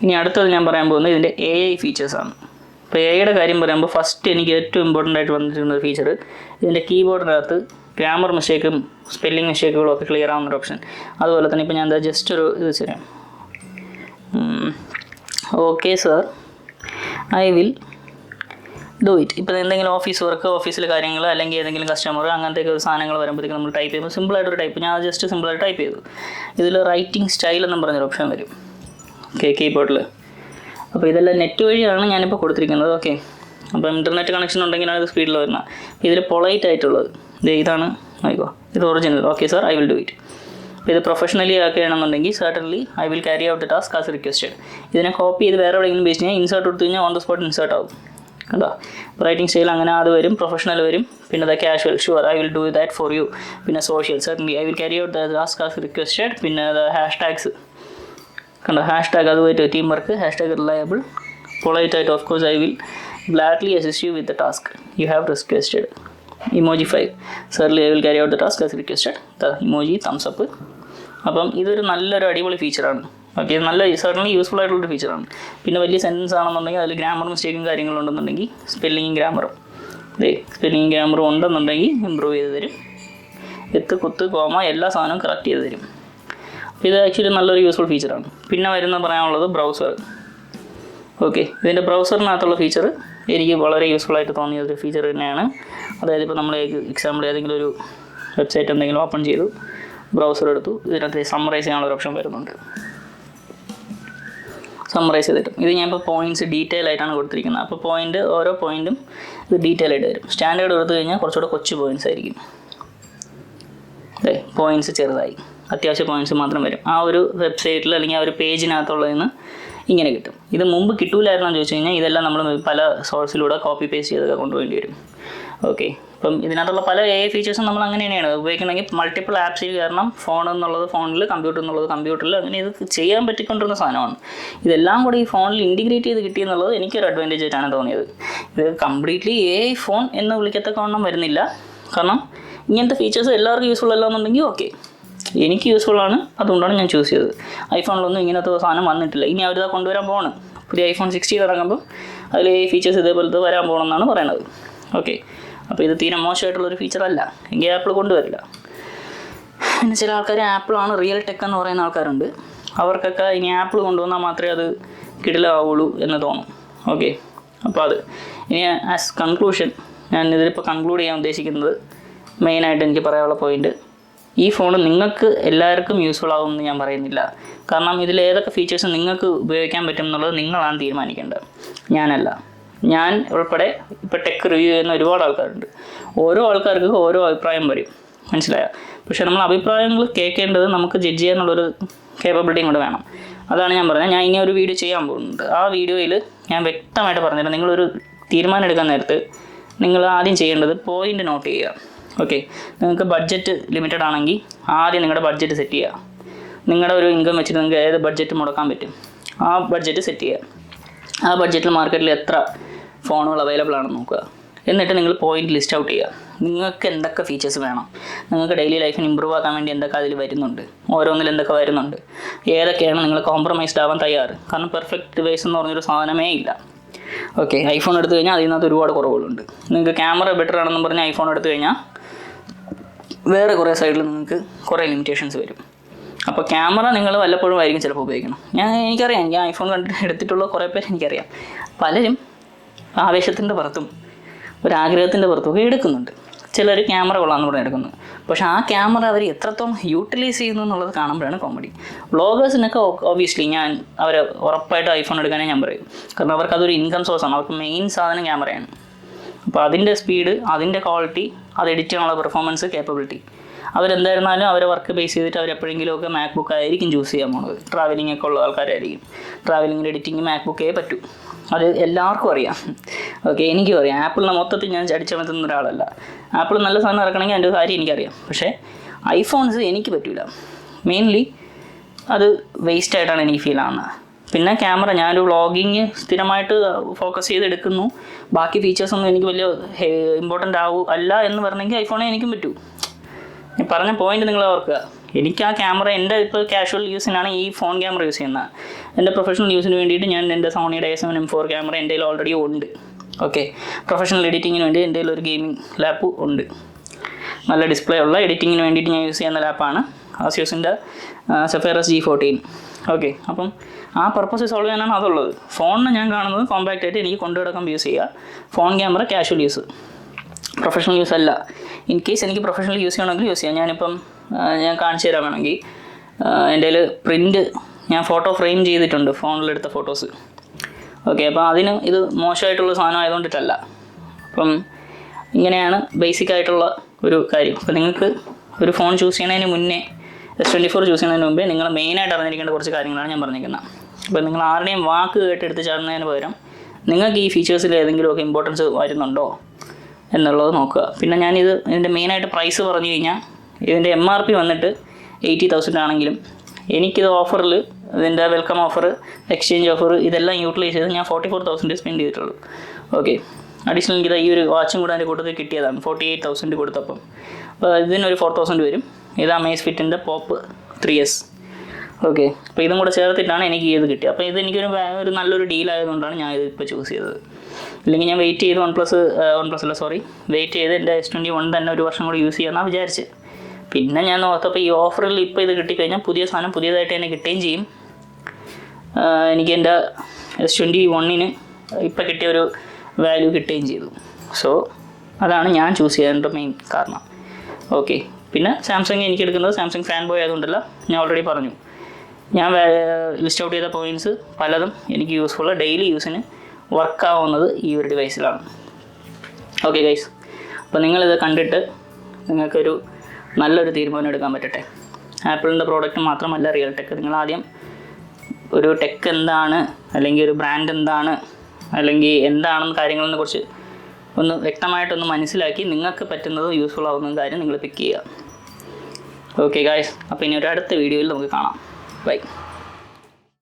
ഇനി അടുത്തത് ഞാൻ പറയാൻ പോകുന്നത് ഇതിന്റെ എ ഐ ഫീച്ചേഴ്സാണ് ഇപ്പോൾ എ ഐയുടെ കാര്യം പറയുമ്പോൾ ഫസ്റ്റ് എനിക്ക് ഏറ്റവും ഇമ്പോർട്ടന്റ് ആയിട്ട് വന്നിട്ടുള്ള ഒരു ഫീച്ചർ ഇതിന്റെ കീബോർഡിനകത്ത് ഗ്രാമർ മിസ്റ്റേക്കും സ്പെല്ലിംഗ് മിസ്റ്റേക്കുകളും ഒക്കെ ക്ലിയർ ആവുന്ന ഒരു ഓപ്ഷൻ അതുപോലെ തന്നെ ഇപ്പോൾ ഞാൻ എന്താ ജസ്റ്റ് ഒരു ഇത് വെച്ചാൽ okay sir I will do it ഇപ്പോൾ എന്തെങ്കിലും ഓഫീസ് വർക്ക് ഓഫീസിലെ കാര്യങ്ങൾ അല്ലെങ്കിൽ ഏതെങ്കിലും കസ്റ്റമർ അങ്ങനത്തെ ഒക്കെ സാധനങ്ങൾ വരുമ്പോഴത്തേക്ക് നമ്മൾ ടൈപ്പ് ചെയ്യുമ്പോൾ സിമ്പിളായിട്ടൊരു ടൈപ്പ് ഞാൻ ജസ്റ്റ് സിമ്പിളായിട്ട് ടൈപ്പ് ചെയ്തു. ഇതിൽ റൈറ്റിംഗ് സ്റ്റൈൽ എന്നും പറഞ്ഞൊരു ഓപ്ഷൻ വരും. ഓക്കെ കീബോർഡിൽ. അപ്പോൾ ഇതെല്ലാം നെറ്റ് വഴിയാണ് ഞാനിപ്പോൾ കൊടുത്തിരിക്കുന്നത്. ഓക്കെ. അപ്പോൾ ഇന്റർനെറ്റ് കണക്ഷൻ ഉണ്ടെങ്കിലാണ് ഇത് സ്പീഡിൽ വരുന്നത്. ഇതിൽ പൊളൈറ്റ് ആയിട്ടുള്ളത്. ഇത് ഇതാണ്. ആയിക്കോ. ഇത് original. Okay sir I will do it. ഇത് professionally ആക്കുകയാണെന്നുണ്ടെങ്കിൽ certainly I will carry out the task as requested ഇതിനെ കോപ്പി ചെയ്ത് വേറെ എവിടെയെങ്കിലും വെച്ച് കഴിഞ്ഞാൽ ഇൻസേർട്ട് കൊടുത്തു കഴിഞ്ഞാൽ ഓൺ ദ സ്പോട്ട് ഇൻസേർട്ട് ആവും. കണ്ടോ? റൈറ്റിംഗ് സ്റ്റൈൽ അങ്ങനെ അത് വരും പ്രൊഫഷണൽ വരും. പിന്നെ the casual sure I will do that for you പിന്നെ social certainly I will carry out the task as requested പിന്നെ ദ ഹാഷ് ടാഗ്സ് കണ്ടോ? ഹാഷ് ടാഗ് അതുമായിട്ട് team work hash tag reliable polite ആയിട്ട് of course I will gladly assist you with the task you have requested emoji five surely I will carry out the task as requested the emoji thumbs up അപ്പം ഇതൊരു നല്ലൊരു അടിപൊളി ഫീച്ചറാണ് okay നല്ല certainly useful ആയിട്ടുള്ളൊരു ഫീച്ചറാണ് പിന്നെ വലിയ സെന്റൻസ് ആണെന്നുണ്ടെങ്കിൽ അതിൽ ഗ്രാമർ മിസ്റ്റേക്കും കാര്യങ്ങളും ഉണ്ടെന്നുണ്ടെങ്കിൽ സ്പെല്ലിങ്ങും ഗ്രാമറും അതെ സ്പെല്ലിങ്ങും ഗ്രാമറും ഉണ്ടെന്നുണ്ടെങ്കിൽ ഇമ്പ്രൂവ് ചെയ്ത് തരും. എത്ത് കുത്ത് കോമ എല്ലാ സാധനവും കറക്റ്റ് ചെയ്ത് തരും. ഇത് ആക്ച്വലി നല്ലൊരു യൂസ്ഫുൾ ഫീച്ചറാണ് പിന്നെ വരുന്ന പറയാനുള്ളത് ബ്രൗസർ ഓക്കെ ഇതിന്റെ ബ്രൗസറിനകത്തുള്ള ഫീച്ചർ എനിക്ക് വളരെ യൂസ്ഫുൾ ആയിട്ട് തോന്നിയ ഒരു ഫീച്ചർ തന്നെയാണ്. അതായത് ഇപ്പോൾ നമ്മൾ എക്സാമ്പിൾ ഏതെങ്കിലും ഒരു വെബ്സൈറ്റ് എന്തെങ്കിലും ഓപ്പൺ ചെയ്തു ബ്രൗസർ എടുത്തു ഇതിനകത്ത് സമ്മറൈസ് ചെയ്യാനുള്ള ഓപ്ഷൻ വരുന്നുണ്ട്. സമ്മറൈസ് ചെയ്തിട്ട്. ഇത് ഞാൻ ഇപ്പോൾ പോയിന്റ്സ് ഡീറ്റെയിൽ ആയിട്ടാണ് കൊടുത്തിരിക്കുന്നത്. അപ്പോൾ പോയിന്റ് ഓരോ പോയിന്റും ഇത് ഡീറ്റെയിൽ ആയിട്ട് വരും. സ്റ്റാൻഡേർഡ് കൊടുത്തു കഴിഞ്ഞാൽ കുറച്ചുകൂടെ കൊച്ചു പോയിന്റ്സ് ആയിരിക്കും. അതെ പോയിന്റ്സ് ചെറുതായി. അത്യാവശ്യ പോയിന്റ്സ് മാത്രം വരും. ആ ഒരു വെബ്സൈറ്റിൽ അല്ലെങ്കിൽ ആ ഒരു പേജിനകത്തുള്ളതിന് ഇങ്ങനെ കിട്ടും. ഇത് മുമ്പ് കിട്ടൂലായിരുന്നു ചോദിച്ചു കഴിഞ്ഞാൽ ഇതെല്ലാം നമ്മൾ പല സോഴ്സിലൂടെ കോപ്പി പേസ്റ്റ് ചെയ്തൊക്കെ കൊണ്ടുപോകേണ്ടി വരും. ഓക്കെ അപ്പം ഇതിനകത്തുള്ള പല എ ഫീച്ചേഴ്സും നമ്മൾ അങ്ങനെ തന്നെയാണ് ഉപയോഗിക്കണമെങ്കിൽ മൾട്ടിപ്പിൾ ആപ്സിൽ കാരണം ഫോൺ എന്നുള്ളത് ഫോണിൽ കമ്പ്യൂട്ടർ എന്നുള്ളത് കമ്പ്യൂട്ടറിൽ അങ്ങനെ ഇത് ചെയ്യാൻ പറ്റിക്കൊണ്ടിരുന്ന സാധനമാണ്. ഇതെല്ലാം കൂടി ഈ ഫോണിൽ ഇന്റിഗ്രേറ്റ് ചെയ്ത് കിട്ടി എന്നുള്ളത് എനിക്കൊരു അഡ്വാന്റേജ് ആയിട്ടാണ് തോന്നിയത്. ഇത് കംപ്ലീറ്റ്ലി എ ഫോൺ എന്ന് വിളിക്കത്തക്കവണ്ണം വരുന്നില്ല. കാരണം ഇങ്ങനത്തെ ഫീച്ചേഴ്സ് എല്ലാവർക്കും യൂസ്ഫുൾ അല്ല എന്നുണ്ടെങ്കിൽ ഓക്കെ എനിക്ക് യൂസ്ഫുൾ ആണ്. അതുകൊണ്ടാണ് ഞാൻ ചൂസ് ചെയ്തത്. ഐഫോണിലൊന്നും ഇങ്ങനത്തെ സാധനം വന്നിട്ടില്ല. ഇനി അവർ കൊണ്ടുവരാൻ പോകണം പുതിയ ഐഫോൺ സിക്സ്റ്റീൻ ഇറങ്ങുമ്പോൾ അതിൽ ഈ ഫീച്ചേഴ്സ് ഇതേപോലത്തെ വരാൻ പോകണമെന്നാണ് പറയണത്. ഓക്കെ അപ്പോൾ ഇത് തീരെ മോശമായിട്ടുള്ളൊരു ഫീച്ചറല്ല എങ്കിൽ ആപ്പിൾ കൊണ്ടുവരില്ല. പിന്നെ ചില ആൾക്കാർ ആപ്പിളാണ് റിയൽ ടെക് എന്ന് പറയുന്ന ആൾക്കാരുണ്ട്. അവർക്കൊക്കെ ഇനി ആപ്പിൾ കൊണ്ടുവന്നാൽ മാത്രമേ അത് കിടിലാവുള്ളൂ എന്ന് തോന്നും. ഓക്കെ അപ്പോൾ അത്. ഇനി ആസ് കൺക്ലൂഷൻ ഞാൻ ഇതിലിപ്പോൾ കൺക്ലൂഡ് ചെയ്യാൻ ഉദ്ദേശിക്കുന്നത് മെയിനായിട്ട് എനിക്ക് പറയാനുള്ള പോയിന്റ് ഈ ഫോൺ നിങ്ങൾക്ക് എല്ലാവർക്കും യൂസ്ഫുൾ ആകുമെന്ന് ഞാൻ പറയുന്നില്ല. കാരണം ഇതിൽ ഏതൊക്കെ ഫീച്ചേഴ്സ് നിങ്ങൾക്ക് ഉപയോഗിക്കാൻ പറ്റും എന്നുള്ളത് നിങ്ങളാണ് തീരുമാനിക്കേണ്ടത്. ഞാനല്ല. ഞാൻ ഉൾപ്പെടെ ഇപ്പോൾ ടെക് റിവ്യൂ ചെയ്യുന്ന ഒരുപാട് ആൾക്കാരുണ്ട്. ഓരോ ആൾക്കാർക്ക് ഓരോ അഭിപ്രായം വരും. മനസ്സിലായോ? പക്ഷേ നമ്മൾ അഭിപ്രായങ്ങൾ കേൾക്കേണ്ടത് നമുക്ക് ജഡ്ജ് ചെയ്യാനുള്ളൊരു കേപ്പബിലിറ്റിയും കൂടെ വേണം. അതാണ് ഞാൻ പറഞ്ഞത്. ഞാൻ ഇനി ഒരു വീഡിയോ ചെയ്യാൻ പോകുന്നുണ്ട്. ആ വീഡിയോയിൽ ഞാൻ വ്യക്തമായിട്ട് പറഞ്ഞുതരാം നിങ്ങളൊരു തീരുമാനം എടുക്കാൻ നേരത്ത് നിങ്ങൾ ആദ്യം ചെയ്യേണ്ടത് പോയിന്റ് നോട്ട് ചെയ്യുക. ഓക്കെ നിങ്ങൾക്ക് ബഡ്ജറ്റ് ലിമിറ്റഡ് ആണെങ്കിൽ ആദ്യം നിങ്ങളുടെ ബഡ്ജറ്റ് സെറ്റ് ചെയ്യുക. നിങ്ങളുടെ ഒരു ഇൻകം വെച്ചിട്ട് നിങ്ങൾക്ക് ഏത് ബഡ്ജറ്റ് മുടക്കാൻ പറ്റും? ആ ബഡ്ജറ്റ് സെറ്റ് ചെയ്യുക. ആ ബഡ്ജറ്റിൽ മാർക്കറ്റിൽ എത്ര ഫോണുകൾ അവൈലബിൾ ആണെന്ന് നോക്കുക. എന്നിട്ട് നിങ്ങൾ പോയിന്റ് ലിസ്റ്റ് ഔട്ട് ചെയ്യുക. നിങ്ങൾക്ക് എന്തൊക്കെ ഫീച്ചേഴ്സ് വേണം? നിങ്ങൾക്ക് ഡെയിലി ലൈഫിന് ഇമ്പ്രൂവ് ആക്കാൻ വേണ്ടി എന്തൊക്കെ അതിൽ വരുന്നുണ്ട്? ഓരോന്നിൽ എന്തൊക്കെ വരുന്നുണ്ട്? ഏതൊക്കെയാണ് നിങ്ങൾ കോംപ്രമൈസ്ഡ് ആവാൻ തയ്യാറ്? കാരണം പെർഫെക്റ്റ് ഡിവൈസ് എന്ന് പറഞ്ഞൊരു സാധനമേ ഇല്ല. ഓക്കെ ഐഫോൺ എടുത്തു കഴിഞ്ഞാൽ അതിനകത്ത് ഒരുപാട് കുറവുകളുണ്ട്. നിങ്ങൾക്ക് ക്യാമറ ബെറ്റർ ആണെന്ന് പറഞ്ഞാൽ ഐഫോൺ എടുത്തു കഴിഞ്ഞാൽ വേറെ കുറേ സൈഡിൽ നിങ്ങൾക്ക് കുറേ ലിമിറ്റേഷൻസ് വരും. അപ്പോൾ ക്യാമറ നിങ്ങൾ വല്ലപ്പോഴും ആയിരിക്കും ചിലപ്പോൾ ഉപയോഗിക്കണം. ഞാൻ എനിക്കറിയാം ഞാൻ ഐഫോൺ കണ്ടിട്ട് എടുത്തിട്ടുള്ള കുറേ പേര് എനിക്കറിയാം. പലരും ആവേശത്തിന്റെ പുറത്തും ഒരു ആഗ്രഹത്തിന്റെ പുറത്തും ഒക്കെ എടുക്കുന്നുണ്ട്. ചിലർ ക്യാമറ കൊള്ളാമെന്ന് പറഞ്ഞ് എടുക്കുന്നു. പക്ഷേ ആ ക്യാമറ അവർ എത്രത്തോളം യൂട്ടിലൈസ് ചെയ്യുന്നു എന്നുള്ളത് കാണുമ്പോഴാണ് കോമഡി വ്ളോഗേഴ്സിനൊക്കെ ഓബിയസ്ലി ഞാൻ അവരെ ഉറപ്പായിട്ട് ഐഫോൺ എടുക്കാനേ ഞാൻ പറയും. കാരണം അവർക്ക് അതൊരു ഇൻകം സോഴ്സാണ് അവർക്ക് മെയിൻ സാധനം ക്യാമറയാണ്. അപ്പോൾ അതിന്റെ സ്പീഡ് അതിന്റെ ക്വാളിറ്റി അത് എഡിറ്റ് ചെയ്യാനുള്ള പെർഫോമൻസ് കേപ്പബിലിറ്റി അവരെന്തായിരുന്നാലും അവരെ വർക്ക് ബേസ് ചെയ്തിട്ട് അവരെപ്പോഴെങ്കിലുമൊക്കെ മാക് ബുക്ക് ആയിരിക്കും ചൂസ് ചെയ്യാൻ പോകുന്നത് ട്രാവലിംഗ് ഒക്കെ ഉള്ള ആൾക്കാരായിരിക്കും. ട്രാവലിംഗിൽ എഡിറ്റിംഗ് മാക് ബുക്കേ പറ്റൂ. അത് എല്ലാവർക്കും അറിയാം. ഓക്കെ എനിക്കും അറിയാം. ആപ്പിളിനെ മൊത്തത്തിൽ ഞാൻ ചടിച്ചമർത്തുന്ന ഒരാളല്ല. ആപ്പിൾ നല്ല സാധനം ഇറക്കണമെങ്കിൽ അതിന്റെ കാര്യം എനിക്കറിയാം. പക്ഷേ ഐഫോൺസ് എനിക്ക് പറ്റില്ല മെയിൻലി അത് വേസ്റ്റ് ആയിട്ടാണ് എനിക്ക് ഫീൽ ആവുന്നത്. പിന്നെ ക്യാമറ ഞാനൊരു വ്ളോഗിങ് സ്ഥിരമായിട്ട് ഫോക്കസ് ചെയ്ത് എടുക്കുന്നു ബാക്കി ഫീച്ചേഴ്സ് ഒന്നും എനിക്ക് വലിയ ഇമ്പോർട്ടന്റ് ആവും അല്ല എന്ന് പറഞ്ഞെങ്കിൽ ഐഫോണേ എനിക്കും പറ്റൂ. ഞാൻ പറഞ്ഞ പോയിന്റ് നിങ്ങൾ ഓർക്കുക. എനിക്ക് ആ ക്യാമറ എന്റെ ഇപ്പോൾ കാഷ്വൽ യൂസിനാണ് ഈ ഫോൺ ക്യാമറ യൂസ് ചെയ്യുന്നത്. എന്റെ പ്രൊഫഷണൽ യൂസിന് വേണ്ടിയിട്ട് ഞാൻ എന്റെ സോണിയുടെ S seven M four camera എന്റെ കയ്യിൽ ഓൾറെഡി ഉണ്ട്. ഓക്കെ പ്രൊഫഷണൽ എഡിറ്റിങ്ങിന് വേണ്ടി എന്റെ കയ്യിൽ ഒരു ഗെയിമിംഗ് ലാപ്പ് ഉണ്ട്. നല്ല ഡിസ്പ്ലേ ഉള്ള എഡിറ്റിങ്ങിന് വേണ്ടിയിട്ട് ഞാൻ യൂസ് ചെയ്യുന്ന ലാപ്പാണ് ആസ്യൂസിന്റെ സെഫേറസ് ജി ഫോർട്ടീൻ ഓക്കെ അപ്പം ആ പർപ്പസ് സോൾവ് ചെയ്യാനാണ് അതുള്ളത്. ഫോണിന് ഞാൻ കാണുന്നത് കോമ്പാക്റ്റ് ആയിട്ട് എനിക്ക് കൊണ്ടുനടക്കാൻ യൂസ് ചെയ്യുക phone camera casual use professional use അല്ല. ഇൻ കേസ് എനിക്ക് പ്രൊഫഷണൽ യൂസ് ചെയ്യണമെങ്കിൽ യൂസ് ചെയ്യാം. ഞാനിപ്പം ഞാൻ കാണിച്ചു തരാൻ വേണമെങ്കിൽ. എന്റെ കയ്യിൽ പ്രിന്റ് ഞാൻ ഫോട്ടോ ഫ്രെയിം ചെയ്തിട്ടുണ്ട് ഫോണിലെടുത്ത ഫോട്ടോസ് ഓക്കെ അപ്പോൾ അതിന് ഇത് മോശമായിട്ടുള്ള സാധനം ആയതുകൊണ്ടിട്ടല്ല. അപ്പം ഇങ്ങനെയാണ് ബേസിക് ആയിട്ടുള്ള ഒരു കാര്യം. അപ്പോൾ നിങ്ങൾക്ക് ഒരു ഫോൺ ചൂസ് ചെയ്യുന്നതിന് മുന്നേ എസ് ട്വന്റി ഫോർ ചൂസ് ചെയ്യുന്നതിന് മുമ്പേ നിങ്ങൾ മെയിനായിട്ട് അറിഞ്ഞിരിക്കേണ്ട കുറച്ച് കാര്യങ്ങളാണ് ഞാൻ പറഞ്ഞിരിക്കുന്നത്. അപ്പോൾ നിങ്ങൾ ആരുടെയും വാക്ക് കേട്ടെടുത്ത് ചേർന്നതിന് പകരം നിങ്ങൾക്ക് ഈ ഫീച്ചേഴ്സിൽ ഏതെങ്കിലുമൊക്കെ ഇമ്പോർട്ടൻസ് വരുന്നുണ്ടോ എന്നുള്ളത് നോക്കുക. പിന്നെ ഞാനിത് ഇതിന്റെ മെയിനായിട്ട് പ്രൈസ് പറഞ്ഞു കഴിഞ്ഞാൽ ഇതിന്റെ എം ആർ പി വന്നിട്ട് എയ്റ്റി തൗസൻഡ് ആണെങ്കിലും എനിക്കിത് ഓഫറിൽ ഇതിന്റെ വെൽക്കം ഓഫർ എക്സ്ചേഞ്ച് ഓഫർ ഇതെല്ലാം യൂട്ടിലൈസ് ചെയ്ത് ഞാൻ ഫോർട്ടി ഫോർ തൗസൻഡ് സ്പെൻഡ് ചെയ്തിട്ടുള്ളൂ. ഓക്കെ അഡീഷണൽ എനിക്ക് ഈ ഒരു വാച്ചും കൂടെ അതിന്റെ കൂട്ടത്തിൽ കിട്ടിയതാണ് ഫോർട്ടി എയ്റ്റ് തൗസൻഡ് കൊടുത്തപ്പം. അപ്പോൾ ഇതിനൊരു ഫോർ തൗസൻഡ് വരും. ഇത് അമേസ് ഫിറ്റിന്റെ പോപ്പ് ത്രീ എസ് ഓക്കെ അപ്പോൾ ഇതും കൂടെ ചേർത്തിട്ടാണ് എനിക്ക് ഇത് കിട്ടിയത് അപ്പോൾ ഇത് എനിക്കൊരു ഒരു നല്ലൊരു ഡീൽ ആയതുകൊണ്ടാണ് ഞാൻ ഇത് ഇപ്പോൾ ചൂസ് ചെയ്തത്. ഇല്ലെങ്കിൽ ഞാൻ വെയിറ്റ് ചെയ്ത് വൺ പ്ലസ് വൺ പ്ലസ് അല്ല സോറി വെയിറ്റ് ചെയ്ത് എന്റെ എസ് ട്വന്റി വൺ തന്നെ ഒരു വർഷം കൂടി യൂസ് ചെയ്യാമെന്നാണ് വിചാരിച്ചത് പിന്നെ ഞാൻ ഓർത്തപ്പോൾ ഈ ഓഫറിൽ ഇപ്പോൾ ഇത് കിട്ടിക്കഴിഞ്ഞാൽ പുതിയ സാധനം പുതിയതായിട്ട് തന്നെ കിട്ടുകയും ചെയ്യും. എനിക്ക് എന്റെ എസ് ട്വന്റി വണ്ണിന് ഇപ്പം കിട്ടിയ ഒരു വാല്യൂ കിട്ടുകയും ചെയ്തു. സോ അതാണ് ഞാൻ ചൂസ് ചെയ്യാനുള്ള മെയിൻ കാരണം. ഓക്കെ പിന്നെ സാംസങ് എനിക്ക് എടുക്കുന്നത് സാംസങ് ഫാൻ ബോയ് ആയതുകൊണ്ടല്ല ഞാൻ ഓൾറെഡി പറഞ്ഞു. ഞാൻ ലിസ്റ്റ് ഔട്ട് ചെയ്ത പോയിന്റ്സ് പലതും എനിക്ക് യൂസ്ഫുൾ ഡെയിലി യൂസിന് വർക്ക് ആവുന്നത് ഈ ഒരു ഡിവൈസിലാണ് ഓക്കെ ഗൈസ് അപ്പോൾ നിങ്ങളിത് കണ്ടിട്ട് നിങ്ങൾക്കൊരു നല്ലൊരു തീരുമാനം എടുക്കാൻ പറ്റട്ടെ. ആപ്പിളിന്റെ പ്രോഡക്റ്റ് മാത്രമല്ല റിയൽ ടെക് നിങ്ങൾ ആദ്യം ഒരു ടെക് എന്താണ് അല്ലെങ്കിൽ ഒരു ബ്രാൻഡ് എന്താണ് അല്ലെങ്കിൽ എന്താണെന്ന് കാര്യങ്ങളെ കുറിച്ച് ഒന്ന് വ്യക്തമായിട്ടൊന്ന് മനസ്സിലാക്കി നിങ്ങൾക്ക് പറ്റുന്നതും യൂസ്ഫുൾ ആവുന്ന കാര്യം നിങ്ങൾ പിക്ക് ചെയ്യുക. ഓക്കെ ഗായ്സ് അപ്പോൾ ഇനി ഒരു അടുത്ത വീഡിയോയിൽ നമുക്ക് കാണാം. ബൈ